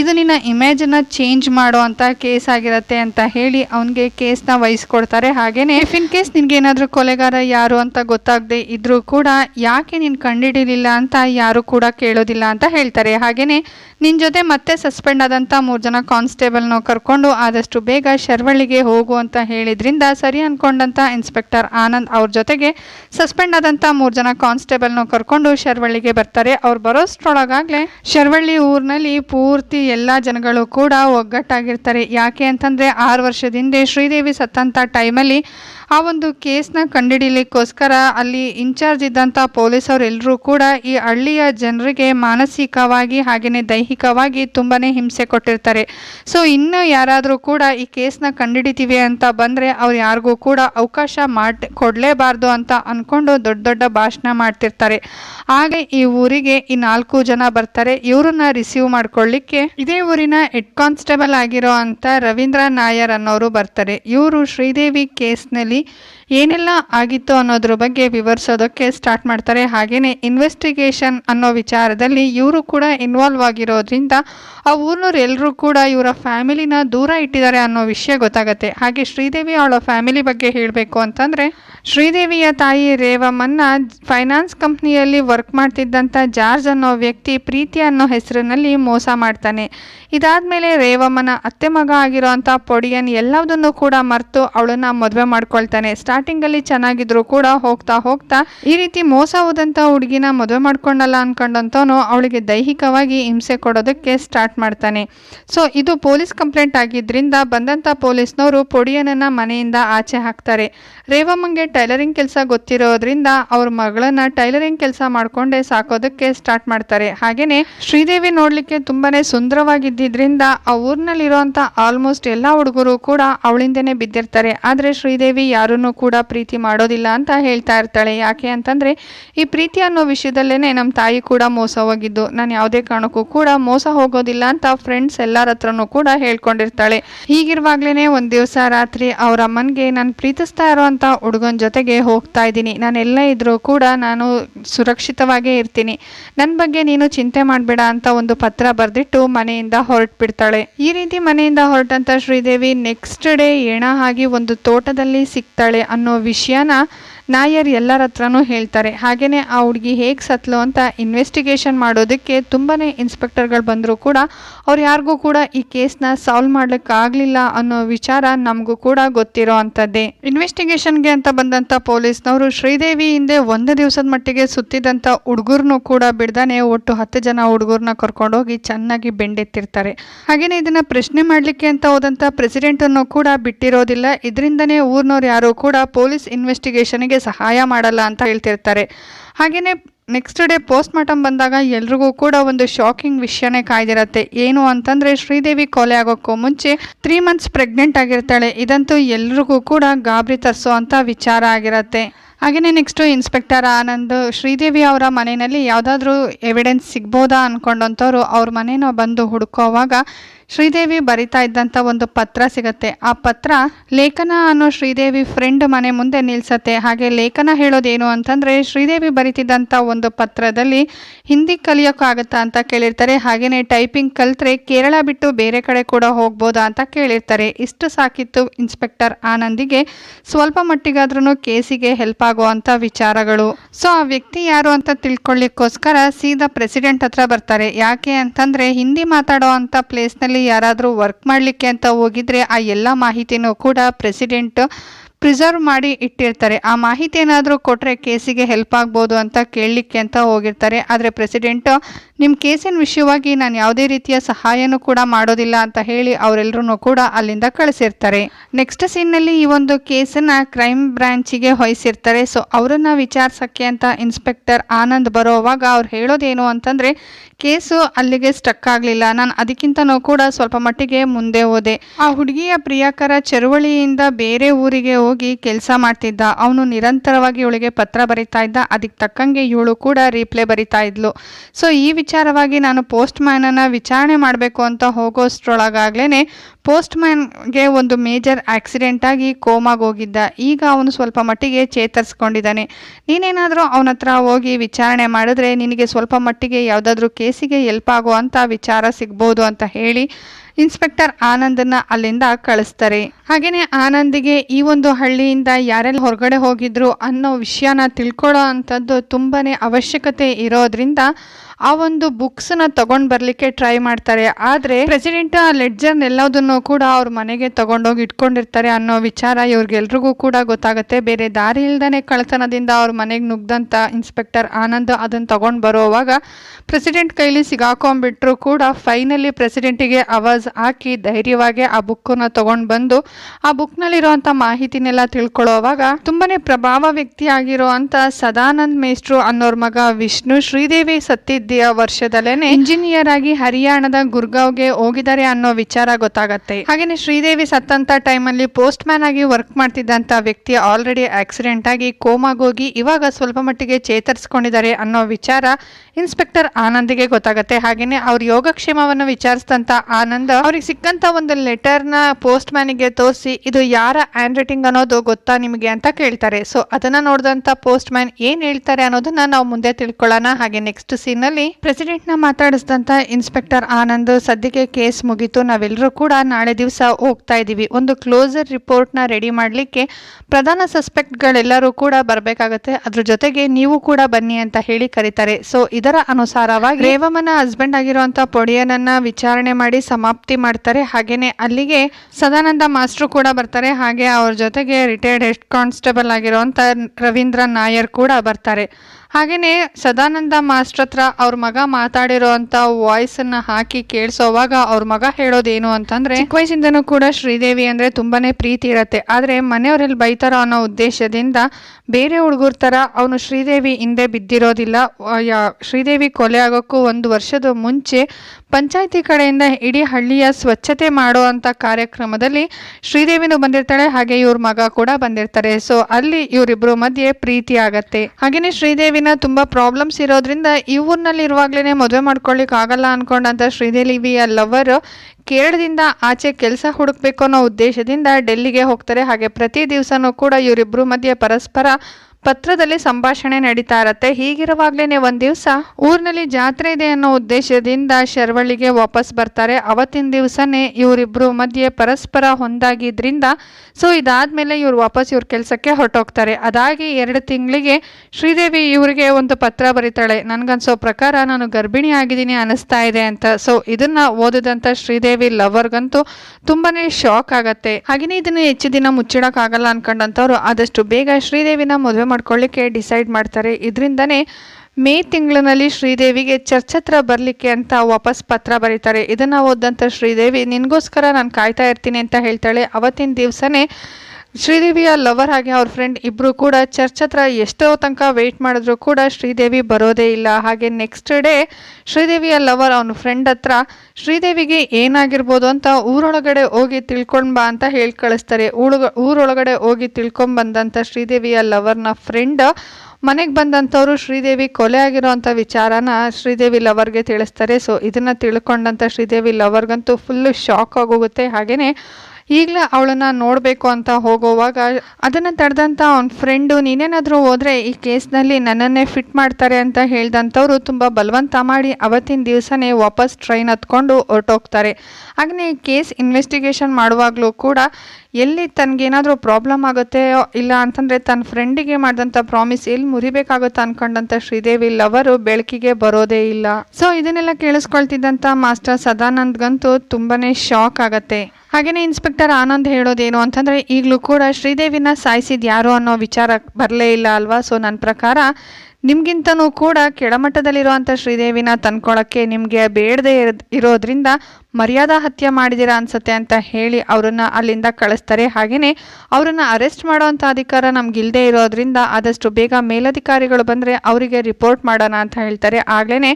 ಇದು ನಿನ್ನ ಇಮೇಜನ್ನು ಚೇಂಜ್ ಮಾಡೋ ಅಂಥ ಕೇಸ್ ಆಗಿರತ್ತೆ ಅಂತ ಹೇಳಿ ಅವನಿಗೆ ಕೇಸ್ನ ವಹಿಸ್ಕೊಡ್ತಾರೆ. ಹಾಗೆಯೇ ಇಫ್ ಇನ್ ಕೇಸ್ ನಿನಗೇನಾದರೂ ಕೊಲೆಗಾರ ಯಾರು ಅಂತ ಗೊತ್ತಾಗದೆ ಇದ್ದರೂ ಕೂಡ ಯಾಕೆ ನೀನು ಕಂಡಿಡಿಲಿಲ್ಲ ಅಂತ ಯಾರು ಕೂಡ ಕೇಳೋದಿಲ್ಲ ಅಂತ ಹೇಳ್ತಾರೆ. ಹಾಗೆಯೇ ನಿನ್ನ ಜೊತೆ ಮತ್ತೆ ಸಸ್ಪೆಂಡ್ ಆದಂಥ ಮೂರು ಜನ ಕಾನ್ಸ್ಟೇಬಲ್ನ ಕರ್ಕೊಂಡು ಆದಷ್ಟು ಬೇಗ ಶರ್ವಳ್ಳಿಗೆ ಹೋಗು ಅಂತ ಹೇಳಿದ್ರಿಂದ ಸರಿ ಅಂದ್ಕೊಂಡಂಥ ಇನ್ಸ್ಪೆಕ್ಟರ್ ಆನಂದ್ ಅವ್ರ ಜೊತೆಗೆ ಸಸ್ಪೆಂಡ್ ಆದಂಥ ಮೂರು ಜನ ಕಾನ್ಸ್ಟೇಬಲ್ನ ಕರ್ಕೊಂಡು ಶರ್ವಳ್ಳಿಗೆ ಬರ್ತಾರೆ. ಅವ್ರು ಬರೋಷ್ಟ್ರೊಳಗಾಗಲೇ ಶರವಳ್ಳಿ ಊರಿನಲ್ಲಿ ಪೂರ್ತಿ ಎಲ್ಲ ಜನಗಳು ಕೂಡ ಒಗ್ಗಟ್ಟಾಗಿರ್ತಾರೆ. ಯಾಕೆ ಅಂತಂದರೆ ಆರು ವರ್ಷದ ಹಿಂದೆ ಶ್ರೀದೇವಿ ಸತ್ತಂಥ ಟೈಮಲ್ಲಿ ಆ ಒಂದು ಕೇಸ್ನ ಕಂಡುಹಿಡಿಯಲಿಕ್ಕೋಸ್ಕರ ಅಲ್ಲಿ ಇನ್ಚಾರ್ಜ್ ಇದ್ದಂಥ ಪೊಲೀಸವರೆಲ್ಲರೂ ಕೂಡ ಈ ಹಳ್ಳಿಯ ಜನರಿಗೆ ಮಾನಸಿಕವಾಗಿ ಹಾಗೆಯೇ ದೈಹಿಕವಾಗಿ ತುಂಬಾ ಹಿಂಸೆ ಕೊಟ್ಟಿರ್ತಾರೆ. ಸೊ ಇನ್ನು ಯಾರಾದರೂ ಕೂಡ ಈ ಕೇಸ್ನ ಕಂಡುಹಿಡಿತೀವಿ ಅಂತ ಬಂದರೆ ಅವ್ರು ಯಾರಿಗೂ ಕೂಡ ಅವಕಾಶ ಮಾಡಿ ಕೊಡಲೇಬಾರ್ದು ಅಂತ ಅಂದ್ಕೊಂಡು ದೊಡ್ಡ ದೊಡ್ಡ ಭಾಷಣ ಮಾಡ್ತಿರ್ತಾರೆ. ಹಾಗೆ ಈ ಊರಿಗೆ ಈ ನಾಲ್ಕು ಜನ ಬರ್ತಾರೆ, ಇವ್ರನ್ನ ರಿಸೀವ್ ಮಾಡ್ಕೊಳ್ಳಿಕ್ಕೆ ಇದೇ ಊರಿನ ಹೆಡ್ ಕಾನ್ಸ್ಟೇಬಲ್ ಆಗಿರೋ ಅಂತ ರವೀಂದ್ರ ನಾಯರ್ ಅನ್ನೋರು ಬರ್ತಾರೆ. ಇವರು ಶ್ರೀದೇವಿ ಕೇಸ್ನಲ್ಲಿ ಏನೆಲ್ಲ ಆಗಿತ್ತು ಅನ್ನೋದ್ರ ಬಗ್ಗೆ ವಿವರಿಸೋದಕ್ಕೆ ಸ್ಟಾರ್ಟ್ ಮಾಡ್ತಾರೆ. ಹಾಗೆಯೇ ಇನ್ವೆಸ್ಟಿಗೇಷನ್ ಅನ್ನೋ ವಿಚಾರದಲ್ಲಿ ಇವರು ಕೂಡ ಇನ್ವಾಲ್ವ್ ಆಗಿರೋದ್ರಿಂದ ಆ ಊರಿನವ್ರು ಎಲ್ಲರೂ ಕೂಡ ಇವರ ಫ್ಯಾಮಿಲಿನ ದೂರ ಇಟ್ಟಿದ್ದಾರೆ ಅನ್ನೋ ವಿಷಯ ಗೊತ್ತಾಗತ್ತೆ. ಹಾಗೆ ಶ್ರೀದೇವಿ ಅವಳ ಫ್ಯಾಮಿಲಿ ಬಗ್ಗೆ ಹೇಳಬೇಕು ಅಂತಂದರೆ, ಶ್ರೀದೇವಿಯ ತಾಯಿ ರೇವಮ್ಮನ್ನ ಫೈನಾನ್ಸ್ ಕಂಪ್ನಿಯಲ್ಲಿ ವರ್ಕ್ ಮಾಡ್ತಿದ್ದಂಥ ಜಾರ್ಜ್ ಅನ್ನೋ ವ್ಯಕ್ತಿ ಪ್ರೀತಿ ಅನ್ನೋ ಹೆಸರಿನಲ್ಲಿ ಮೋಸ ಮಾಡ್ತಾನೆ. ಇದಾದ್ಮೇಲೆ ರೇವಮ್ಮನ ಅತ್ತೆ ಮಗ ಆಗಿರೋಂಥ ಪೊಡಿಯನ್ ಎಲ್ಲದನ್ನು ಕೂಡ ಮರೆತು ಅವಳನ್ನ ಮದುವೆ ಮಾಡ್ಕೊಳ್ತಾನೆ. ಸ್ಟಾರ್ಟಿಂಗಲ್ಲಿ ಚೆನ್ನಾಗಿದ್ರು ಕೂಡ ಹೋಗ್ತಾ ಹೋಗ್ತಾ ಈ ರೀತಿ ಮೋಸ ಹೋದಂಥ ಹುಡುಗಿನ ಮದುವೆ ಮಾಡ್ಕೊಂಡಲ್ಲ ಅನ್ಕೊಂಡಂತವನು ಅವಳಿಗೆ ದೈಹಿಕವಾಗಿ ಹಿಂಸೆ ಕೊಡೋದಕ್ಕೆ ಸ್ಟಾರ್ಟ್ ಮಾಡ್ತಾನೆ. ಸೊ ಇದು ಪೊಲೀಸ್ ಕಂಪ್ಲೇಂಟ್ ಆಗಿದ್ರಿಂದ ಬಂದಂಥ ಪೊಲೀಸ್ನವರು ಪೊಡಿಯನನ್ನ ಮನೆಯಿಂದ ಆಚೆ ಹಾಕ್ತಾರೆ. ರೇವಮ್ಮಂಗೆ ಟೈಲರಿಂಗ್ ಕೆಲಸ ಗೊತ್ತಿರೋದ್ರಿಂದ ಅವ್ರ ಮಗಳನ್ನ ಟೈಲರಿಂಗ್ ಕೆಲಸ ಮಾಡ್ಕೊಂಡೇ ಸಾಕೋದಕ್ಕೆ ಸ್ಟಾರ್ಟ್ ಮಾಡ್ತಾರೆ. ಹಾಗೇನೆ ಶ್ರೀದೇವಿ ನೋಡ್ಲಿಕ್ಕೆ ತುಂಬಾನೇ ಸುಂದರವಾಗಿದ್ದರಿಂದ ಆ ಊರಿನಲ್ಲಿರುವಂಥ ಆಲ್ಮೋಸ್ಟ್ ಎಲ್ಲ ಹುಡುಗರು ಕೂಡ ಅವಳಿಂದನೇ ಬಿದ್ದಿರ್ತಾರೆ. ಆದರೆ ಶ್ರೀದೇವಿ ಯಾರನ್ನೂ ಕೂಡ ಪ್ರೀತಿ ಮಾಡೋದಿಲ್ಲ ಅಂತ ಹೇಳ್ತಾ ಇರ್ತಾಳೆ. ಯಾಕೆ ಅಂತಂದ್ರೆ ಈ ಪ್ರೀತಿ ಅನ್ನೋ ವಿಷಯದಲ್ಲೇ ನಮ್ಮ ತಾಯಿ ಕೂಡ ಮೋಸ ಹೋಗಿದ್ದು. ನಾನು ಯಾವುದೇ ಕಾರಣಕ್ಕೂ ಕೂಡ ಮೋಸ ಹೋಗೋದಿಲ್ಲ ಅಂತ ಫ್ರೆಂಡ್ಸ್ ಎಲ್ಲರ ಹತ್ರನೂ ಕೂಡ ಹೇಳ್ಕೊಂಡಿರ್ತಾಳೆ. ಹೀಗಿರುವಾಗ್ಲೇ ಒಂದು ದಿವಸ ರಾತ್ರಿ ಅವ್ರ ಅಮ್ಮನಿಗೆ, ನಾನು ಪ್ರೀತಿಸ್ತಾ ಇರೋವಂಥ ಹುಡುಗನ ಜೊತೆಗೆ ಹೋಗ್ತಾ ಇದ್ದೀನಿ. ನಾನು ಎಲ್ಲ ಇದ್ರೂ ಕೂಡ ನಾನು ಸುರಕ್ಷಿತವಾಗೇ ಇರ್ತೀನಿ. ನನ್ನ ಬಗ್ಗೆ ನೀನು ಚಿಂತೆ ಮಾಡಬೇಡ ಅಂತ ಒಂದು ಪತ್ರ ಬರೆದಿಟ್ಟು ಮನೆಯಿಂದ ಹೊರಟ್ಬಿಡ್ತಾಳೆ. ಈ ರೀತಿ ಮನೆಯಿಂದ ಹೊರಟಂತ ಶ್ರೀದೇವಿ ನೆಕ್ಸ್ಟ್ ಡೇ ಏಣ ಆಗಿ ಒಂದು ತೋಟದಲ್ಲಿ ಸಿಗ್ತಾಳೆ ಅನ್ನೋ ವಿಷಯನ ನಾಯರ್ ಎಲ್ಲರ ಹತ್ರನೂ ಹೇಳ್ತಾರೆ. ಹಾಗೆಯೇ ಆ ಹುಡುಗಿ ಹೇಗೆ ಸತ್ಲು ಅಂತ ಇನ್ವೆಸ್ಟಿಗೇಷನ್ ಮಾಡೋದಕ್ಕೆ ತುಂಬಾ ಇನ್ಸ್ಪೆಕ್ಟರ್ಗಳು ಬಂದರೂ ಕೂಡ ಅವ್ರು ಯಾರಿಗೂ ಕೂಡ ಈ ಕೇಸ್ನ ಸಾಲ್ವ್ ಮಾಡಲಿಕ್ಕಾಗಲಿಲ್ಲ ಅನ್ನೋ ವಿಚಾರ ನಮಗೂ ಕೂಡ ಗೊತ್ತಿರೋ ಅಂಥದ್ದೇ. ಇನ್ವೆಸ್ಟಿಗೇಷನ್ಗೆ ಅಂತ ಬಂದಂಥ ಪೊಲೀಸ್ನವರು ಶ್ರೀದೇವಿ ಹಿಂದೆ ಒಂದು ದಿವಸದ ಮಟ್ಟಿಗೆ ಸುತ್ತಿದಂಥ ಹುಡುಗರನ್ನು ಕೂಡ ಬಿಡ್ದಾನೆ. ಒಟ್ಟು ಹತ್ತು ಜನ ಹುಡುಗರನ್ನ ಕರ್ಕೊಂಡೋಗಿ ಚೆನ್ನಾಗಿ ಬೆಂಡೆತ್ತಿರ್ತಾರೆ. ಹಾಗೆಯೇ ಇದನ್ನು ಪ್ರಶ್ನೆ ಮಾಡಲಿಕ್ಕೆ ಅಂತ ಹೋದಂಥ ಪ್ರೆಸಿಡೆಂಟನ್ನು ಕೂಡ ಬಿಟ್ಟಿರೋದಿಲ್ಲ. ಇದರಿಂದನೇ ಊರಿನವ್ರು ಯಾರು ಕೂಡ ಪೊಲೀಸ್ ಇನ್ವೆಸ್ಟಿಗೇಷನ್ಗೆ ಸಹಾಯ ಮಾಡಲ್ಲ ಅಂತ ಹೇಳ್ತಿರ್ತಾರೆ. ಹಾಗೆಯೇ ನೆಕ್ಸ್ಟ್ ಡೇ ಪೋಸ್ಟ್ ಮಾರ್ಟಮ್ ಬಂದಾಗ ಎಲ್ರಿಗೂ ಕೂಡ ಒಂದು ಶಾಕಿಂಗ್ ವಿಷಯನೇ ಕಾಯ್ದಿರತ್ತೆ. ಏನು ಅಂತಂದರೆ ಶ್ರೀದೇವಿ ಕೊಲೆ ಆಗೋಕ್ಕೂ ಮುಂಚೆ ತ್ರೀ ಮಂತ್ಸ್ ಪ್ರೆಗ್ನೆಂಟ್ ಆಗಿರ್ತಾಳೆ. ಇದಂತೂ ಎಲ್ರಿಗೂ ಕೂಡ ಗಾಬರಿ ತರಿಸೋ ಅಂತ ವಿಚಾರ ಆಗಿರತ್ತೆ. ಹಾಗೆಯೇ ನೆಕ್ಸ್ಟು ಇನ್ಸ್ಪೆಕ್ಟರ್ ಆನಂದ್ ಶ್ರೀದೇವಿ ಅವರ ಮನೆಯಲ್ಲಿ ಯಾವುದಾದ್ರೂ ಎವಿಡೆನ್ಸ್ ಸಿಗ್ಬೋದಾ ಅಂದ್ಕೊಂಡಂಥವ್ರು ಅವ್ರ ಮನೇನ ಬಂದು ಹುಡ್ಕೋವಾಗ ಶ್ರೀದೇವಿ ಬರಿತಾ ಇದ್ದಂಥ ಒಂದು ಪತ್ರ ಸಿಗತ್ತೆ. ಆ ಪತ್ರ, ಲೇಖನ ಅನ್ನೋ ಶ್ರೀದೇವಿ ಫ್ರೆಂಡ್ ಮನೆ ಮುಂದೆ ನಿಲ್ಸತ್ತೆ. ಹಾಗೆ ಲೇಖನ ಹೇಳೋದೇನು ಅಂತಂದರೆ, ಶ್ರೀದೇವಿ ಬರಿತಿದ್ದಂಥ ಒಂದು ಪತ್ರದಲ್ಲಿ ಹಿಂದಿ ಕಲಿಯೋಕ್ಕಾಗತ್ತಾ ಅಂತ ಕೇಳಿರ್ತಾರೆ. ಹಾಗೆಯೇ ಟೈಪಿಂಗ್ ಕಲಿತ್ರೆ ಕೇರಳ ಬಿಟ್ಟು ಬೇರೆ ಕಡೆ ಕೂಡ ಹೋಗ್ಬೋದಾ ಅಂತ ಕೇಳಿರ್ತಾರೆ. ಇಷ್ಟು ಸಾಕಿತ್ತು ಇನ್ಸ್ಪೆಕ್ಟರ್ ಆನಂದಿಗೆ. ಸ್ವಲ್ಪ ಮಟ್ಟಿಗಾದ್ರೂ ಕೇಸಿಗೆ ಹೆಲ್ಪ್ ಆಗುವಂಥ ವಿಚಾರಗಳು. ಸೊ ಆ ವ್ಯಕ್ತಿ ಯಾರು ಅಂತ ತಿಳ್ಕೊಳ್ಳಿಕ್ಕೋಸ್ಕರ ಸೀದಾ ಪ್ರೆಸಿಡೆಂಟ್ ಹತ್ರ ಬರ್ತಾರೆ. ಯಾಕೆ ಅಂತಂದರೆ, ಹಿಂದಿ ಮಾತಾಡೋ ಅಂಥ ಪ್ಲೇಸ್ನಲ್ಲಿ ಯಾರಾದರೂ ವರ್ಕ್ ಮಾಡಲಿಕ್ಕೆ ಅಂತ ಹೋಗಿದ್ರೆ ಆ ಎಲ್ಲ ಮಾಹಿತಿನೂ ಕೂಡ ಪ್ರೆಸಿಡೆಂಟ್ ಪ್ರಿಸರ್ವ್ ಮಾಡಿ ಇಟ್ಟಿರ್ತಾರೆ. ಆ ಮಾಹಿತಿ ಏನಾದರೂ ಕೊಟ್ಟರೆ ಕೇಸಿಗೆ ಹೆಲ್ಪ್ ಆಗ್ಬೋದು ಅಂತ ಕೇಳಲಿಕ್ಕೆ ಅಂತ ಹೋಗಿರ್ತಾರೆ. ಆದರೆ ಪ್ರೆಸಿಡೆಂಟ್ ನಿಮ್ಮ ಕೇಸಿನ ವಿಷಯವಾಗಿ ನಾನು ಯಾವುದೇ ರೀತಿಯ ಸಹಾಯನೂ ಕೂಡ ಮಾಡೋದಿಲ್ಲ ಅಂತ ಹೇಳಿ ಅವರೆಲ್ಲರೂ ಕೂಡ ಅಲ್ಲಿಂದ ಕಳಿಸಿರ್ತಾರೆ. ನೆಕ್ಸ್ಟ್ ಸೀನ್ನಲ್ಲಿ ಈ ಒಂದು ಕೇಸನ್ನು ಕ್ರೈಮ್ ಬ್ರಾಂಚಿಗೆ ವಹಿಸಿರ್ತಾರೆ ಸೊ ಅವರನ್ನು ವಿಚಾರಿಸೋಕ್ಕೆ ಅಂತ ಇನ್ಸ್ಪೆಕ್ಟರ್ ಆನಂದ್ ಬರೋವಾಗ ಅವ್ರು ಹೇಳೋದೇನು ಅಂತಂದರೆ, ಕೇಸು ಅಲ್ಲಿಗೆ ಸ್ಟಕ್ ಆಗಲಿಲ್ಲ. ನಾನು ಅದಕ್ಕಿಂತನೂ ಕೂಡ ಸ್ವಲ್ಪ ಮಟ್ಟಿಗೆ ಮುಂದೆ ಹೋದೆ. ಆ ಹುಡುಗಿಯ ಪ್ರಿಯಕರ ಚಳುವಳಿಯಿಂದ ಬೇರೆ ಊರಿಗೆ ಕೆಲಸ ಮಾಡ್ತಿದ್ದ. ಅವನು ನಿರಂತರವಾಗಿ ಇವಳಿಗೆ ಪತ್ರ ಬರಿತಾ ಇದ್ದ. ಅದಕ್ಕೆ ತಕ್ಕಂಗೆ ಇವಳು ಕೂಡ ರೀಪ್ಲೇ ಬರಿತಾ ಇದ್ಲು. ಸೊ ಈ ವಿಚಾರವಾಗಿ ನಾನು ಪೋಸ್ಟ್ ಮ್ಯಾನನ್ನು ವಿಚಾರಣೆ ಮಾಡಬೇಕು ಅಂತ ಹೋಗೋಷ್ಟ್ರೊಳಗಾಗ್ಲೇ ಪೋಸ್ಟ್ ಮ್ಯಾನ್ಗೆ ಒಂದು ಮೇಜರ್ ಆಕ್ಸಿಡೆಂಟ್ ಆಗಿ ಕೋಮಾಗಿ ಹೋಗಿದ್ದ. ಈಗ ಅವನು ಸ್ವಲ್ಪ ಮಟ್ಟಿಗೆ ಚೇತರಿಸ್ಕೊಂಡಿದ್ದಾನೆ. ನೀನೇನಾದರೂ ಅವನ ಹತ್ರ ಹೋಗಿ ವಿಚಾರಣೆ ಮಾಡಿದ್ರೆ ನಿನಗೆ ಸ್ವಲ್ಪ ಮಟ್ಟಿಗೆ ಯಾವುದಾದ್ರೂ ಕೇಸಿಗೆ ಎಲ್ಪ್ ಆಗುವಂಥ ವಿಚಾರ ಸಿಗ್ಬೋದು ಅಂತ ಹೇಳಿ ಇನ್ಸ್ಪೆಕ್ಟರ್ ಆನಂದನ್ನ ಅಲ್ಲಿಂದ ಕಳಿಸ್ತಾರೆ. ಹಾಗೆಯೇ ಆನಂದಿಗೆ ಈ ಒಂದು ಹಳ್ಳಿಯಿಂದ ಯಾರೆಲ್ಲ ಹೊರಗಡೆ ಹೋಗಿದ್ರು ಅನ್ನೋ ವಿಷಯನ ತಿಳ್ಕೊಳ್ಳೋ ಅಂಥದ್ದು ತುಂಬಾನೇ ಅವಶ್ಯಕತೆ ಇರೋದ್ರಿಂದ ಆ ಒಂದು ಬುಕ್ಸ್ನ ತಗೊಂಡು ಬರಲಿಕ್ಕೆ ಟ್ರೈ ಮಾಡ್ತಾರೆ. ಆದರೆ ಪ್ರೆಸಿಡೆಂಟ್ ಆ ಲೆಡ್ಜರ್ ಎಲ್ಲದನ್ನು ಕೂಡ ಅವ್ರ ಮನೆಗೆ ತಗೊಂಡೋಗಿ ಇಟ್ಕೊಂಡಿರ್ತಾರೆ ಅನ್ನೋ ವಿಚಾರ ಇವ್ರಿಗೆಲ್ರಿಗೂ ಕೂಡ ಗೊತ್ತಾಗುತ್ತೆ. ಬೇರೆ ದಾರಿ ಇಲ್ದೇ ಕಳ್ತನದಿಂದ ಅವ್ರ ಮನೆಗೆ ನುಗ್ದಂಥ ಇನ್ಸ್ಪೆಕ್ಟರ್ ಆನಂದ್ ಅದನ್ನು ತಗೊಂಡು ಬರೋವಾಗ ಪ್ರೆಸಿಡೆಂಟ್ ಕೈಲಿ ಸಿಗಾಕೊಂಡ್ಬಿಟ್ರು ಕೂಡ ಫೈನಲಿ ಪ್ರೆಸಿಡೆಂಟಿಗೆ ಅವಾಜ್ ಹಾಕಿ ಧೈರ್ಯವಾಗಿ ಆ ಬುಕ್ಕನ್ನು ತಗೊಂಡು ಬಂದು ಆ ಬುಕ್ನಲ್ಲಿರುವಂಥ ಮಾಹಿತಿನೆಲ್ಲ ತಿಳ್ಕೊಳ್ಳೋವಾಗ ತುಂಬಾನೇ ಪ್ರಭಾವ ವ್ಯಕ್ತಿ ಅಂಥ ಸದಾನಂದ್ ಮೇಸ್ಟ್ರು ಅನ್ನೋರ್ ಮಗ ವಿಷ್ಣು ಶ್ರೀದೇವಿ ಸತ್ತಿದ್ದ ವರ್ಷದಲ್ಲೇನೆ? ಇಂಜಿನಿಯರ್ ಆಗಿ ಹರಿಯಾಣದ ಗುರ್ಗಾವ್ಗೆ ಹೋಗಿದ್ದಾರೆ ಅನ್ನೋ ವಿಚಾರ ಗೊತ್ತಾಗತ್ತೆ. ಹಾಗೇನೆ ಶ್ರೀದೇವಿ ಸತ್ತಂತ ಅಲ್ಲಿ ಪೋಸ್ಟ್ ಮ್ಯಾನ್ ಆಗಿ ವರ್ಕ್ ಮಾಡ್ತಿದ್ದಂತ ವ್ಯಕ್ತಿ ಆಲ್ರೆಡಿ ಆಕ್ಸಿಡೆಂಟ್ ಆಗಿ ಕೋಮಾಗೋಗಿ ಇವಾಗ ಸ್ವಲ್ಪ ಮಟ್ಟಿಗೆ ಚೇತರಿಸ್ಕೊಂಡಿದ್ದಾರೆ ಅನ್ನೋ ವಿಚಾರ ಇನ್ಸ್ಪೆಕ್ಟರ್ ಆನಂದಿಗೆ ಗೊತ್ತಾಗತ್ತೆ. ಹಾಗೇನೆ ಅವ್ರ ಯೋಗಕ್ಷೇಮವನ್ನು ವಿಚಾರಿಸಿದಂತ ಆನಂದ್ ಅವ್ರಿಗೆ ಸಿಕ್ಕಂತ ಒಂದು ಲೆಟರ್ನ ಪೋಸ್ಟ್ ಮ್ಯಾನಿಗೆ ತೋರಿಸಿ ಇದು ಯಾರ ಹ್ಯಾಂಡ್ ರೈಟಿಂಗ್ ಅನ್ನೋದು ಗೊತ್ತಾ ನಿಮಗೆ ಅಂತ ಕೇಳ್ತಾರೆ. ಸೊ ಅದನ್ನ ನೋಡಿದಂತ ಪೋಸ್ಟ್ ಮ್ಯಾನ್ ಏನ್ ಹೇಳ್ತಾರೆ ಅನ್ನೋದನ್ನ ನಾವು ಮುಂದೆ ತಿಳ್ಕೊಳ್ಳೋಣ. ಹಾಗೆ ನೆಕ್ಸ್ಟ್ ಸೀನ್ ಅಲ್ಲಿ ಪ್ರೆಸಿಡೆಂಟ್ನ ಮಾತಾಡಿಸಿದಂಥ ಇನ್ಸ್ಪೆಕ್ಟರ್ ಆನಂದ್, ಸದ್ಯಕ್ಕೆ ಕೇಸ್ ಮುಗೀತು. ನಾವೆಲ್ಲರೂ ಕೂಡ ನಾಳೆ ದಿವಸ ಹೋಗ್ತಾ ಇದ್ದೀವಿ. ಒಂದು ಕ್ಲೋಸರ್ ರಿಪೋರ್ಟ್ನ ರೆಡಿ ಮಾಡ್ಲಿಕ್ಕೆ ಪ್ರಧಾನ ಸಸ್ಪೆಕ್ಟ್ಗಳೆಲ್ಲರೂ ಕೂಡ ಬರಬೇಕಾಗುತ್ತೆ. ಅದ್ರ ಜೊತೆಗೆ ನೀವು ಕೂಡ ಬನ್ನಿ ಅಂತ ಹೇಳಿ ಕರೀತಾರೆ. ಸೊ ಇದರ ಅನುಸಾರವಾಗಿ ರೇವಮ್ಮನ ಹಸ್ಬೆಂಡ್ ಆಗಿರುವಂಥ ಪೊಡಿಯನನ್ನ ವಿಚಾರಣೆ ಮಾಡಿ ಸಮಾಪ್ತಿ ಮಾಡ್ತಾರೆ. ಹಾಗೇನೆ ಅಲ್ಲಿಗೆ ಸದಾನಂದ ಮಾಸ್ಟ್ರು ಕೂಡ ಬರ್ತಾರೆ. ಹಾಗೆ ಅವ್ರ ಜೊತೆಗೆ ರಿಟೈರ್ಡ್ ಹೆಡ್ ಕಾನ್ಸ್ಟೇಬಲ್ ಆಗಿರುವಂಥ ರವೀಂದ್ರ ನಾಯರ್ ಕೂಡ ಬರ್ತಾರೆ. ಹಾಗೇನೆ ಸದಾನಂದ ಮಾಸ್ಟರ್ ಹತ್ರ ಅವ್ರ ಮಗ ಮಾತಾಡಿರೋಂಥ ವಾಯ್ಸನ್ನ ಹಾಕಿ ಕೇಳಿಸೋವಾಗ ಅವ್ರ ಮಗ ಹೇಳೋದೇನು ಅಂತಂದ್ರೆ ವಯಸ್ಸಿಂದನೂ ಕೂಡ ಶ್ರೀದೇವಿ ಅಂದ್ರೆ ತುಂಬಾನೇ ಪ್ರೀತಿ ಇರತ್ತೆ. ಆದ್ರೆ ಮನೆಯವರೆಲ್ಲಿ ಬೈತಾರೋ ಅನ್ನೋ ಉದ್ದೇಶದಿಂದ ಬೇರೆ ಹುಡುಗರ ಥರ ಅವನು ಶ್ರೀದೇವಿ ಹಿಂದೆ ಬಿದ್ದಿರೋದಿಲ್ಲ. ಶ್ರೀದೇವಿ ಕೊಲೆ ಆಗೋಕ್ಕೂ ಒಂದು ವರ್ಷದ ಮುಂಚೆ ಪಂಚಾಯತಿ ಕಡೆಯಿಂದ ಇಡೀ ಹಳ್ಳಿಯ ಸ್ವಚ್ಛತೆ ಮಾಡುವಂಥ ಕಾರ್ಯಕ್ರಮದಲ್ಲಿ ಶ್ರೀದೇವಿನೂ ಬಂದಿರ್ತಾಳೆ, ಹಾಗೆ ಇವ್ರ ಮಗ ಕೂಡ ಬಂದಿರ್ತಾರೆ. ಸೊ ಅಲ್ಲಿ ಇವರಿಬ್ರು ಮಧ್ಯೆ ಪ್ರೀತಿ ಆಗತ್ತೆ. ಹಾಗೇನೆ ಶ್ರೀದೇವಿನ ತುಂಬಾ ಪ್ರಾಬ್ಲಮ್ಸ್ ಇರೋದ್ರಿಂದ ಈ ಊರಿನಲ್ಲಿ ಇರುವಾಗ್ಲೇನೆ ಮದುವೆ ಮಾಡ್ಕೊಳ್ಲಿಕ್ಕೆ ಆಗಲ್ಲ ಅನ್ಕೊಂಡಂತ ಶ್ರೀದೇವಿಯ ಲವರ್ ಕೇರಳದಿಂದ ಆಚೆ ಕೆಲಸ ಹುಡುಕ್ಬೇಕು ಅನ್ನೋ ಉದ್ದೇಶದಿಂದ ಡೆಲ್ಲಿಗೆ ಹೋಗ್ತಾರೆ. ಹಾಗೆ ಪ್ರತಿ ದಿವಸನೂ ಕೂಡ ಇವರಿಬ್ರು ಮಧ್ಯೆ ಪರಸ್ಪರ ಪತ್ರದಲ್ಲಿ ಸಂಭಾಷಣೆ ನಡೀತಾ ಇರತ್ತೆ ಹೀಗಿರುವಾಗ್ಲೇನೆ ಒಂದ್ ದಿವಸ ಊರಿನಲ್ಲಿ ಜಾತ್ರೆ ಇದೆ ಅನ್ನೋ ಉದ್ದೇಶದಿಂದ ಶರವಳ್ಳಿಗೆ ವಾಪಸ್ ಬರ್ತಾರೆ. ಅವತ್ತಿನ ದಿವಸನೇ ಇವರಿಬ್ರು ಮಧ್ಯೆ ಪರಸ್ಪರ ಹೊಂದಾಗಿದ್ರಿಂದ ಸೊ ಇದಾದ್ಮೇಲೆ ಇವ್ರು ವಾಪಸ್ ಇವ್ರ ಕೆಲಸಕ್ಕೆ ಹೊರಟೋಗ್ತಾರೆ. ಅದಾಗಿ ಎರಡು ತಿಂಗಳಿಗೆ ಶ್ರೀದೇವಿ ಇವರಿಗೆ ಒಂದು ಪತ್ರ ಬರೀತಾಳೆ. ನನ್ಗನ್ಸೋ ಪ್ರಕಾರ ನಾನು ಗರ್ಭಿಣಿ ಆಗಿದ್ದೀನಿ ಅನಿಸ್ತಾ ಇದೆ ಅಂತ. ಸೊ ಇದನ್ನ ಓದಿದಂತ ಶ್ರೀದೇವಿ ಲವರ್ಗಂತೂ ತುಂಬಾನೇ ಶಾಕ್ ಆಗತ್ತೆ. ಹಾಗೇನೇ ಇದನ್ನ ಹೆಚ್ಚು ದಿನ ಮುಚ್ಚಿಡಕ್ ಆಗಲ್ಲ ಅನ್ಕೊಂಡಂತವ್ರು ಆದಷ್ಟು ಬೇಗ ಶ್ರೀದೇವಿನ ಮದುವೆ ಮಾಡ್ಕೊಳ್ಳಿಕ್ಕೆ ಡಿಸೈಡ್ ಮಾಡ್ತಾರೆ. ಇದರಿಂದನೇ ಮೇ ತಿಂಗಳಿನಲ್ಲಿ ಶ್ರೀದೇವಿಗೆ ಚರ್ಚ್ ಬರಲಿಕ್ಕೆ ಅಂತ ವಾಪಸ್ ಪತ್ರ ಬರೀತಾರೆ. ಇದನ್ನ ಓದಂತ ಶ್ರೀದೇವಿ, ನಿನಗೋಸ್ಕರ ನಾನು ಕಾಯ್ತಾ ಇರ್ತೀನಿ ಅಂತ ಹೇಳ್ತಾಳೆ. ಅವತ್ತಿನ ದಿವಸನೇ ಶ್ರೀದೇವಿಯ ಲವರ್ ಹಾಗೆ ಅವ್ರ ಫ್ರೆಂಡ್ ಇಬ್ಬರು ಕೂಡ ಚರ್ಚ್ ಹತ್ರ ಎಷ್ಟೋ ತನಕ ವೆಯ್ಟ್ ಮಾಡಿದ್ರು ಕೂಡ ಶ್ರೀದೇವಿ ಬರೋದೇ ಇಲ್ಲ. ಹಾಗೆ ನೆಕ್ಸ್ಟ್ ಡೇ ಶ್ರೀದೇವಿಯ ಲವರ್ ಅವನ ಫ್ರೆಂಡ್ ಹತ್ರ, ಶ್ರೀದೇವಿಗೆ ಏನಾಗಿರ್ಬೋದು ಅಂತ ಊರೊಳಗಡೆ ಹೋಗಿ ತಿಳ್ಕೊಂಡ್ ಬಾ ಅಂತ ಹೇಳಿ ಕಳಿಸ್ತಾರೆ. ಊರೊಳಗಡೆ ಹೋಗಿ ತಿಳ್ಕೊಂಬಂದಂಥ ಶ್ರೀದೇವಿಯ ಲವರ್ನ ಫ್ರೆಂಡ್ ಮನೆಗೆ ಬಂದಂಥವ್ರು ಶ್ರೀದೇವಿ ಕೊಲೆ ಆಗಿರೋಂಥ ವಿಚಾರನ ಶ್ರೀದೇವಿ ಲವರ್ಗೆ ತಿಳಿಸ್ತಾರೆ. ಸೊ ಇದನ್ನು ತಿಳ್ಕೊಂಡಂಥ ಶ್ರೀದೇವಿ ಲವರ್ಗಂತೂ ಫುಲ್ಲು ಶಾಕ್ ಆಗೋಗುತ್ತೆ. ಹಾಗೇನೆ ಈಗಲೇ ಅವಳನ್ನ ನೋಡಬೇಕು ಅಂತ ಹೋಗೋವಾಗ ಅದನ್ನು ತಡೆದಂಥ ಅವನ ಫ್ರೆಂಡು ನೀನೇನಾದರೂ ಹೋದರೆ ಈ ಕೇಸ್ನಲ್ಲಿ ನನ್ನನ್ನೇ ಫಿಟ್ ಮಾಡ್ತಾರೆ ಅಂತ ಹೇಳ್ದಂಥವ್ರು ತುಂಬ ಬಲವಂತ ಮಾಡಿ ಅವತ್ತಿನ ದಿವಸನೇ ವಾಪಸ್ ಟ್ರೈನ್ ಹತ್ಕೊಂಡು ಹೊರಟೋಗ್ತಾರೆ. ಹಾಗೆಯೇ ಕೇಸ್ ಇನ್ವೆಸ್ಟಿಗೇಷನ್ ಮಾಡುವಾಗಲೂ ಕೂಡ ಎಲ್ಲಿ ತನಗೇನಾದರೂ ಪ್ರಾಬ್ಲಮ್ ಆಗುತ್ತೆ ಇಲ್ಲ ಅಂತಂದರೆ ತನ್ನ ಫ್ರೆಂಡಿಗೆ ಮಾಡಿದಂಥ ಪ್ರಾಮಿಸ್ ಎಲ್ಲಿ ಮುರಿಬೇಕಾಗುತ್ತೆ ಅನ್ಕೊಂಡಂಥ ಶ್ರೀದೇವಿ ಲವರು ಬೆಳಕಿಗೆ ಬರೋದೇ ಇಲ್ಲ. ಸೊ ಇದನ್ನೆಲ್ಲ ಕೇಳಿಸ್ಕೊಳ್ತಿದ್ದಂಥ ಮಾಸ್ಟರ್ ಸದಾನಂದ್ಗಂತೂ ತುಂಬಾ ಶಾಕ್ ಆಗುತ್ತೆ. ಹಾಗೇನೆ ಇನ್ಸ್ಪೆಕ್ಟರ್ ಆನಂದ್ ಹೇಳೋದೇನು ಅಂತಂದರೆ, ಈಗಲೂ ಕೂಡ ಶ್ರೀದೇವಿನ ಸಾಯಿಸಿದ್ಯಾರು ಅನ್ನೋ ವಿಚಾರ ಬರಲೇ ಇಲ್ಲ ಅಲ್ವಾ? ಸೊ ನನ್ನ ಪ್ರಕಾರ ನಿಮ್ಗಿಂತನೂ ಕೂಡ ಕೆಳಮಟ್ಟದಲ್ಲಿರುವಂಥ ಶ್ರೀದೇವಿನ ತಂದ್ಕೊಳ್ಳೋಕ್ಕೆ ನಿಮಗೆ ಬೇಡದೆ ಇರೋದ್ರಿಂದ ಮರ್ಯಾದಾ ಹತ್ಯೆ ಮಾಡಿದಿರಾ ಅನ್ಸುತ್ತೆ ಅಂತ ಹೇಳಿ ಅವರನ್ನ ಅಲ್ಲಿಂದ ಕಳಿಸ್ತಾರೆ. ಹಾಗೆಯೇ ಅವರನ್ನ ಅರೆಸ್ಟ್ ಮಾಡುವಂಥ ಅಧಿಕಾರ ನಮಗಿಲ್ಲದೆ ಇರೋದ್ರಿಂದ ಆದಷ್ಟು ಬೇಗ ಮೇಲಧಿಕಾರಿಗಳು ಬಂದರೆ ಅವರಿಗೆ ರಿಪೋರ್ಟ್ ಮಾಡೋಣ ಅಂತ ಹೇಳ್ತಾರೆ. ಆಗ್ಲೇ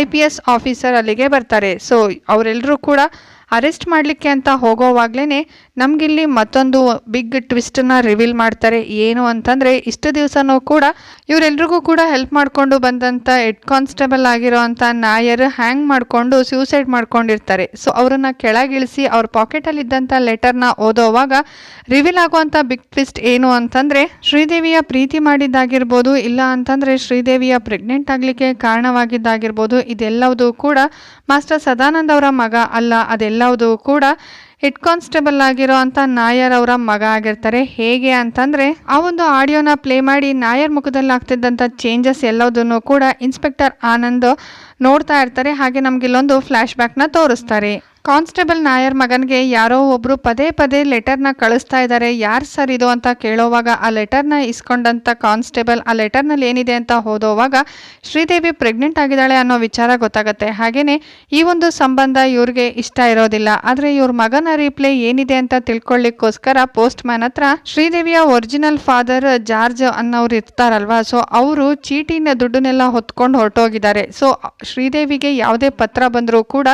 ಐ ಪಿ ಎಸ್ ಆಫೀಸರ್ ಅಲ್ಲಿಗೆ ಬರ್ತಾರೆ. ಸೊ ಅವರೆಲ್ಲರೂ ಕೂಡ ಅರೆಸ್ಟ್ ಮಾಡಲಿಕ್ಕೆ ಅಂತ ಹೋಗೋವಾಗ್ಲೇ ನಮಗಿಲ್ಲಿ ಮತ್ತೊಂದು ಬಿಗ್ ಟ್ವಿಸ್ಟನ್ನ ರಿವೀಲ್ ಮಾಡ್ತಾರೆ. ಏನು ಅಂತಂದರೆ, ಇಷ್ಟು ದಿವಸನೂ ಕೂಡ ಇವರೆಲ್ರಿಗೂ ಕೂಡ ಹೆಲ್ಪ್ ಮಾಡಿಕೊಂಡು ಬಂದಂಥ ಹೆಡ್ ಕಾನ್ಸ್ಟೇಬಲ್ ಆಗಿರೋ ಅಂಥ ನಾಯರ್ ಹ್ಯಾಂಗ್ ಮಾಡಿಕೊಂಡು ಸ್ಯೂಸೈಡ್ ಮಾಡ್ಕೊಂಡಿರ್ತಾರೆ. ಸೊ ಅವರನ್ನು ಕೆಳಗಿಳಿಸಿ, ಅವ್ರ ಪಾಕೆಟಲ್ಲಿದ್ದಂಥ ಲೆಟರ್ನ ಓದೋವಾಗ ರಿವೀಲ್ ಆಗುವಂಥ ಬಿಗ್ ಟ್ವಿಸ್ಟ್ ಏನು ಅಂತಂದರೆ, ಶ್ರೀದೇವಿಯ ಪ್ರೀತಿ ಮಾಡಿದ್ದಾಗಿರ್ಬೋದು, ಇಲ್ಲ ಅಂತಂದರೆ ಶ್ರೀದೇವಿಯ ಪ್ರೆಗ್ನೆಂಟ್ ಆಗಲಿಕ್ಕೆ ಕಾರಣವಾಗಿದ್ದಾಗಿರ್ಬೋದು ಇದೆಲ್ಲವೂ ಕೂಡ ಮಾಸ್ಟರ್ ಸದಾನಂದ ಅವರ ಮಗ ಅಲ್ಲ ಅದೆಲ್ಲವುದು ಕೂಡ ಹೆಡ್ ಕಾನ್ಸ್ಟೇಬಲ್ ಆಗಿರೋ ನಾಯರ್ ಅವರ ಮಗ ಆಗಿರ್ತಾರೆ. ಹೇಗೆ ಅಂತಂದ್ರೆ, ಆ ಒಂದು ಆಡಿಯೋನ ಪ್ಲೇ ಮಾಡಿ ನಾಯರ್ ಮುಖದಲ್ಲಿ ಆಗ್ತಿದ್ದಂಥ ಚೇಂಜಸ್ ಎಲ್ಲದನ್ನು ಕೂಡ ಇನ್ಸ್ಪೆಕ್ಟರ್ ಆನಂದ್ ನೋಡ್ತಾ ಇರ್ತಾರೆ. ಹಾಗೆ ನಮಗೆ ಇಲ್ಲೊಂದು ಫ್ಲಾಶ್ ಬ್ಯಾಕ್ನ ತೋರಿಸ್ತಾರೆ. ಕಾನ್ಸ್ಟೇಬಲ್ ನಾಯರ್ ಮಗನಿಗೆ ಯಾರೋ ಒಬ್ಬರು ಪದೇ ಪದೇ ಲೆಟರ್ನ ಕಳಿಸ್ತಾ ಇದ್ದಾರೆ. ಯಾರು ಸರ್ ಇದು ಅಂತ ಕೇಳೋವಾಗ ಆ ಲೆಟರ್ನ ಇಸ್ಕೊಂಡಂಥ ಕಾನ್ಸ್ಟೇಬಲ್ ಆ ಲೆಟರ್ನಲ್ಲಿ ಏನಿದೆ ಅಂತ ಹೋದೋವಾಗ ಶ್ರೀದೇವಿ ಪ್ರೆಗ್ನೆಂಟ್ ಆಗಿದ್ದಾಳೆ ಅನ್ನೋ ವಿಚಾರ ಗೊತ್ತಾಗುತ್ತೆ. ಹಾಗೆಯೇ ಈ ಒಂದು ಸಂಬಂಧ ಇವ್ರಿಗೆ ಇಷ್ಟ ಇರೋದಿಲ್ಲ. ಆದರೆ ಇವ್ರ ಮಗನ ರಿಪ್ಲೈ ಏನಿದೆ ಅಂತ ತಿಳ್ಕೊಳ್ಳಿಕ್ಕೋಸ್ಕರ ಪೋಸ್ಟ್ ಮ್ಯಾನ್ ಹತ್ರ ಶ್ರೀದೇವಿಯ ಒರಿಜಿನಲ್ ಫಾದರ್ ಜಾರ್ಜ್ ಅನ್ನೋರು ಇರ್ತಾರಲ್ವಾ? ಸೊ ಅವರು ಚೀಟಿನ ದುಡ್ಡನ್ನೆಲ್ಲ ಹೊತ್ಕೊಂಡು ಹೊರಟೋಗಿದ್ದಾರೆ. ಸೊ ಶ್ರೀದೇವಿಗೆ ಯಾವುದೇ ಪತ್ರ ಬಂದರೂ ಕೂಡ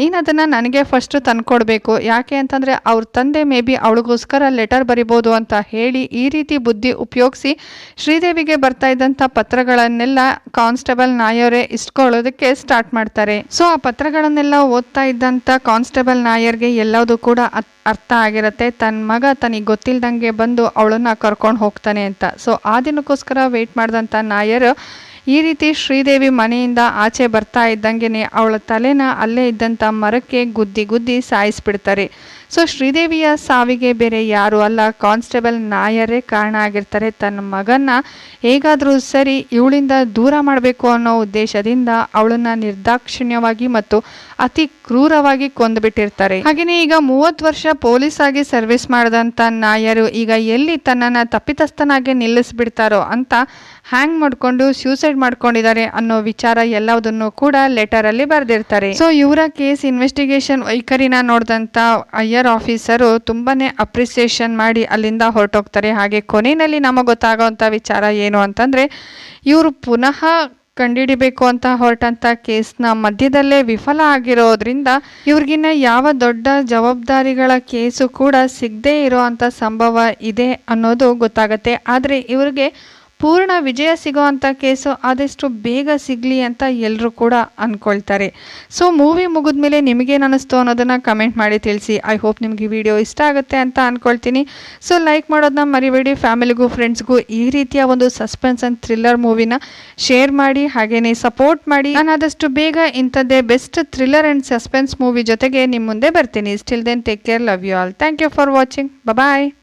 ನೀನು ಅದನ್ನು ನನಗೆ ಫಸ್ಟ್ ತಂದ್ಕೊಡ್ಬೇಕು. ಯಾಕೆ ಅಂತಂದರೆ ಅವ್ರ ತಂದೆ ಮೇ ಬಿ ಅವಳಿಗೋಸ್ಕರ ಲೆಟರ್ ಬರಿಬೋದು ಅಂತ ಹೇಳಿ ಈ ರೀತಿ ಬುದ್ಧಿ ಉಪಯೋಗಿಸಿ ಶ್ರೀದೇವಿಗೆ ಬರ್ತಾ ಇದ್ದಂಥ ಪತ್ರಗಳನ್ನೆಲ್ಲ ಕಾನ್ಸ್ಟೇಬಲ್ ನಾಯರೇ ಇಸ್ಕೊಳ್ಳೋದಕ್ಕೆ ಸ್ಟಾರ್ಟ್ ಮಾಡ್ತಾರೆ. ಸೊ ಆ ಪತ್ರಗಳನ್ನೆಲ್ಲ ಓದ್ತಾ ಇದ್ದಂಥ ಕಾನ್ಸ್ಟೇಬಲ್ ನಾಯರ್ಗೆ ಎಲ್ಲದೂ ಕೂಡ ಅರ್ಥ ಆಗಿರುತ್ತೆ. ತನ್ನ ಮಗ ತನಿಗೆ ಗೊತ್ತಿಲ್ದಂಗೆ ಬಂದು ಅವಳನ್ನ ಕರ್ಕೊಂಡು ಹೋಗ್ತಾನೆ ಅಂತ. ಸೊ ಆ ದಿನಕ್ಕೋಸ್ಕರ ವೆಯ್ಟ್ ಮಾಡಿದಂಥ ನಾಯರ್ ಈ ರೀತಿ ಶ್ರೀದೇವಿ ಮನೆಯಿಂದ ಆಚೆ ಬರ್ತಾ ಇದ್ದಂಗೆನೆ ಅವಳ ತಲೆನ ಅಲ್ಲೇ ಇದ್ದಂಥ ಮರಕ್ಕೆ ಗುದ್ದಿ ಗುದ್ದಿ ಸಾಯಿಸ್ಬಿಡ್ತಾರೆ. ಸೊ ಶ್ರೀದೇವಿಯ ಸಾವಿಗೆ ಬೇರೆ ಯಾರು ಅಲ್ಲ. ಕಾನ್ಸ್ಟೇಬಲ್ ನಾಯರೇ ಕಾರಣ ಆಗಿರ್ತಾರೆ. ತನ್ನ ಮಗನ್ನ ಹೇಗಾದರೂ ಸರಿ ಇವಳಿಂದ ದೂರ ಮಾಡಬೇಕು ಅನ್ನೋ ಉದ್ದೇಶದಿಂದ ಅವಳನ್ನ ನಿರ್ದಾಕ್ಷಿಣ್ಯವಾಗಿ ಮತ್ತು ಅತಿ ಕ್ರೂರವಾಗಿ ಕೊಂದುಬಿಟ್ಟಿರ್ತಾರೆ. ಹಾಗೆಯೇ ಈಗ ಮೂವತ್ತು ವರ್ಷ ಪೊಲೀಸ್ ಆಗಿ ಸರ್ವಿಸ್ ಮಾಡಿದಂಥ ನಾಯರು ಈಗ ಎಲ್ಲಿ ತನ್ನನ್ನು ತಪ್ಪಿತಸ್ಥನಾಗಿ ನಿಲ್ಲಿಸ್ಬಿಡ್ತಾರೋ ಅಂತ ಹ್ಯಾಂಗ್ ಮಾಡ್ಕೊಂಡು ಸ್ಯೂಸೈಡ್ ಮಾಡ್ಕೊಂಡಿದ್ದಾರೆ ಅನ್ನೋ ವಿಚಾರ ಎಲ್ಲದನ್ನು ಕೂಡ ಲೆಟರ್ ಅಲ್ಲಿ ಬರೆದಿರ್ತಾರೆ. ಸೊ ಇವರ ಕೇಸ್ ಇನ್ವೆಸ್ಟಿಗೇಷನ್ ವೈಖರಿನ ನೋಡಿದಂತ ಐಯರ್ ಆಫೀಸರು ತುಂಬಾನೇ ಅಪ್ರಿಸಿಯೇಷನ್ ಮಾಡಿ ಅಲ್ಲಿಂದ ಹೊರಟೋಗ್ತಾರೆ. ಹಾಗೆ ಕೊನೆಯಲ್ಲಿ ನಮಗೆ ಗೊತ್ತಾಗೋವಂಥ ವಿಚಾರ ಏನು ಅಂತಂದ್ರೆ, ಇವರು ಪುನಃ ಕಂಡಿಡಿಬೇಕು ಅಂತ ಹೊರಟಂತ ಕೇಸ್ನ ಮಧ್ಯದಲ್ಲೇ ವಿಫಲ ಆಗಿರೋದ್ರಿಂದ ಇವ್ರಿಗಿನ್ನ ಯಾವ ದೊಡ್ಡ ಜವಾಬ್ದಾರಿಗಳ ಕೇಸು ಕೂಡ ಸಿಗದೇ ಇರೋ ಅಂಥ ಸಂಭವ ಇದೆ ಅನ್ನೋದು ಗೊತ್ತಾಗತ್ತೆ. ಆದರೆ ಇವ್ರಿಗೆ ಪೂರ್ಣ ವಿಜಯ ಸಿಗೋವಂಥ ಕೇಸು ಆದಷ್ಟು ಬೇಗ ಸಿಗಲಿ ಅಂತ ಎಲ್ಲರೂ ಕೂಡ ಅಂದ್ಕೊಳ್ತಾರೆ ಸೊ ಮೂವಿ ಮುಗಿದ್ಮೇಲೆ ನಿಮಗೇನು ಅನ್ನಿಸ್ತು ಅನ್ನೋದನ್ನು ಕಮೆಂಟ್ ಮಾಡಿ ತಿಳಿಸಿ. ಐ ಹೋಪ್ ನಿಮಗೆ ವಿಡಿಯೋ ಇಷ್ಟ ಆಗುತ್ತೆ ಅಂತ ಅಂದ್ಕೊಳ್ತೀನಿ ಸೊ ಲೈಕ್ ಮಾಡೋದನ್ನ ಮರಿಬೇಡಿ. ಫ್ಯಾಮಿಲಿಗೂ ಫ್ರೆಂಡ್ಸ್ಗೂ ಈ ರೀತಿಯ ಒಂದು ಸಸ್ಪೆನ್ಸ್ ಆ್ಯಂಡ್ ಥ್ರಿಲ್ಲರ್ ಮೂವಿನ ಶೇರ್ ಮಾಡಿ ಹಾಗೆಯೇ ಸಪೋರ್ಟ್ ಮಾಡಿ. ನಾನು ಆದಷ್ಟು ಬೇಗ ಇಂಥದ್ದೇ best thriller and suspense movie ಜೊತೆಗೆ ನಿಮ್ಮ ಮುಂದೆ ಬರ್ತೀನಿ. Still then take care love you all thank you for watching bye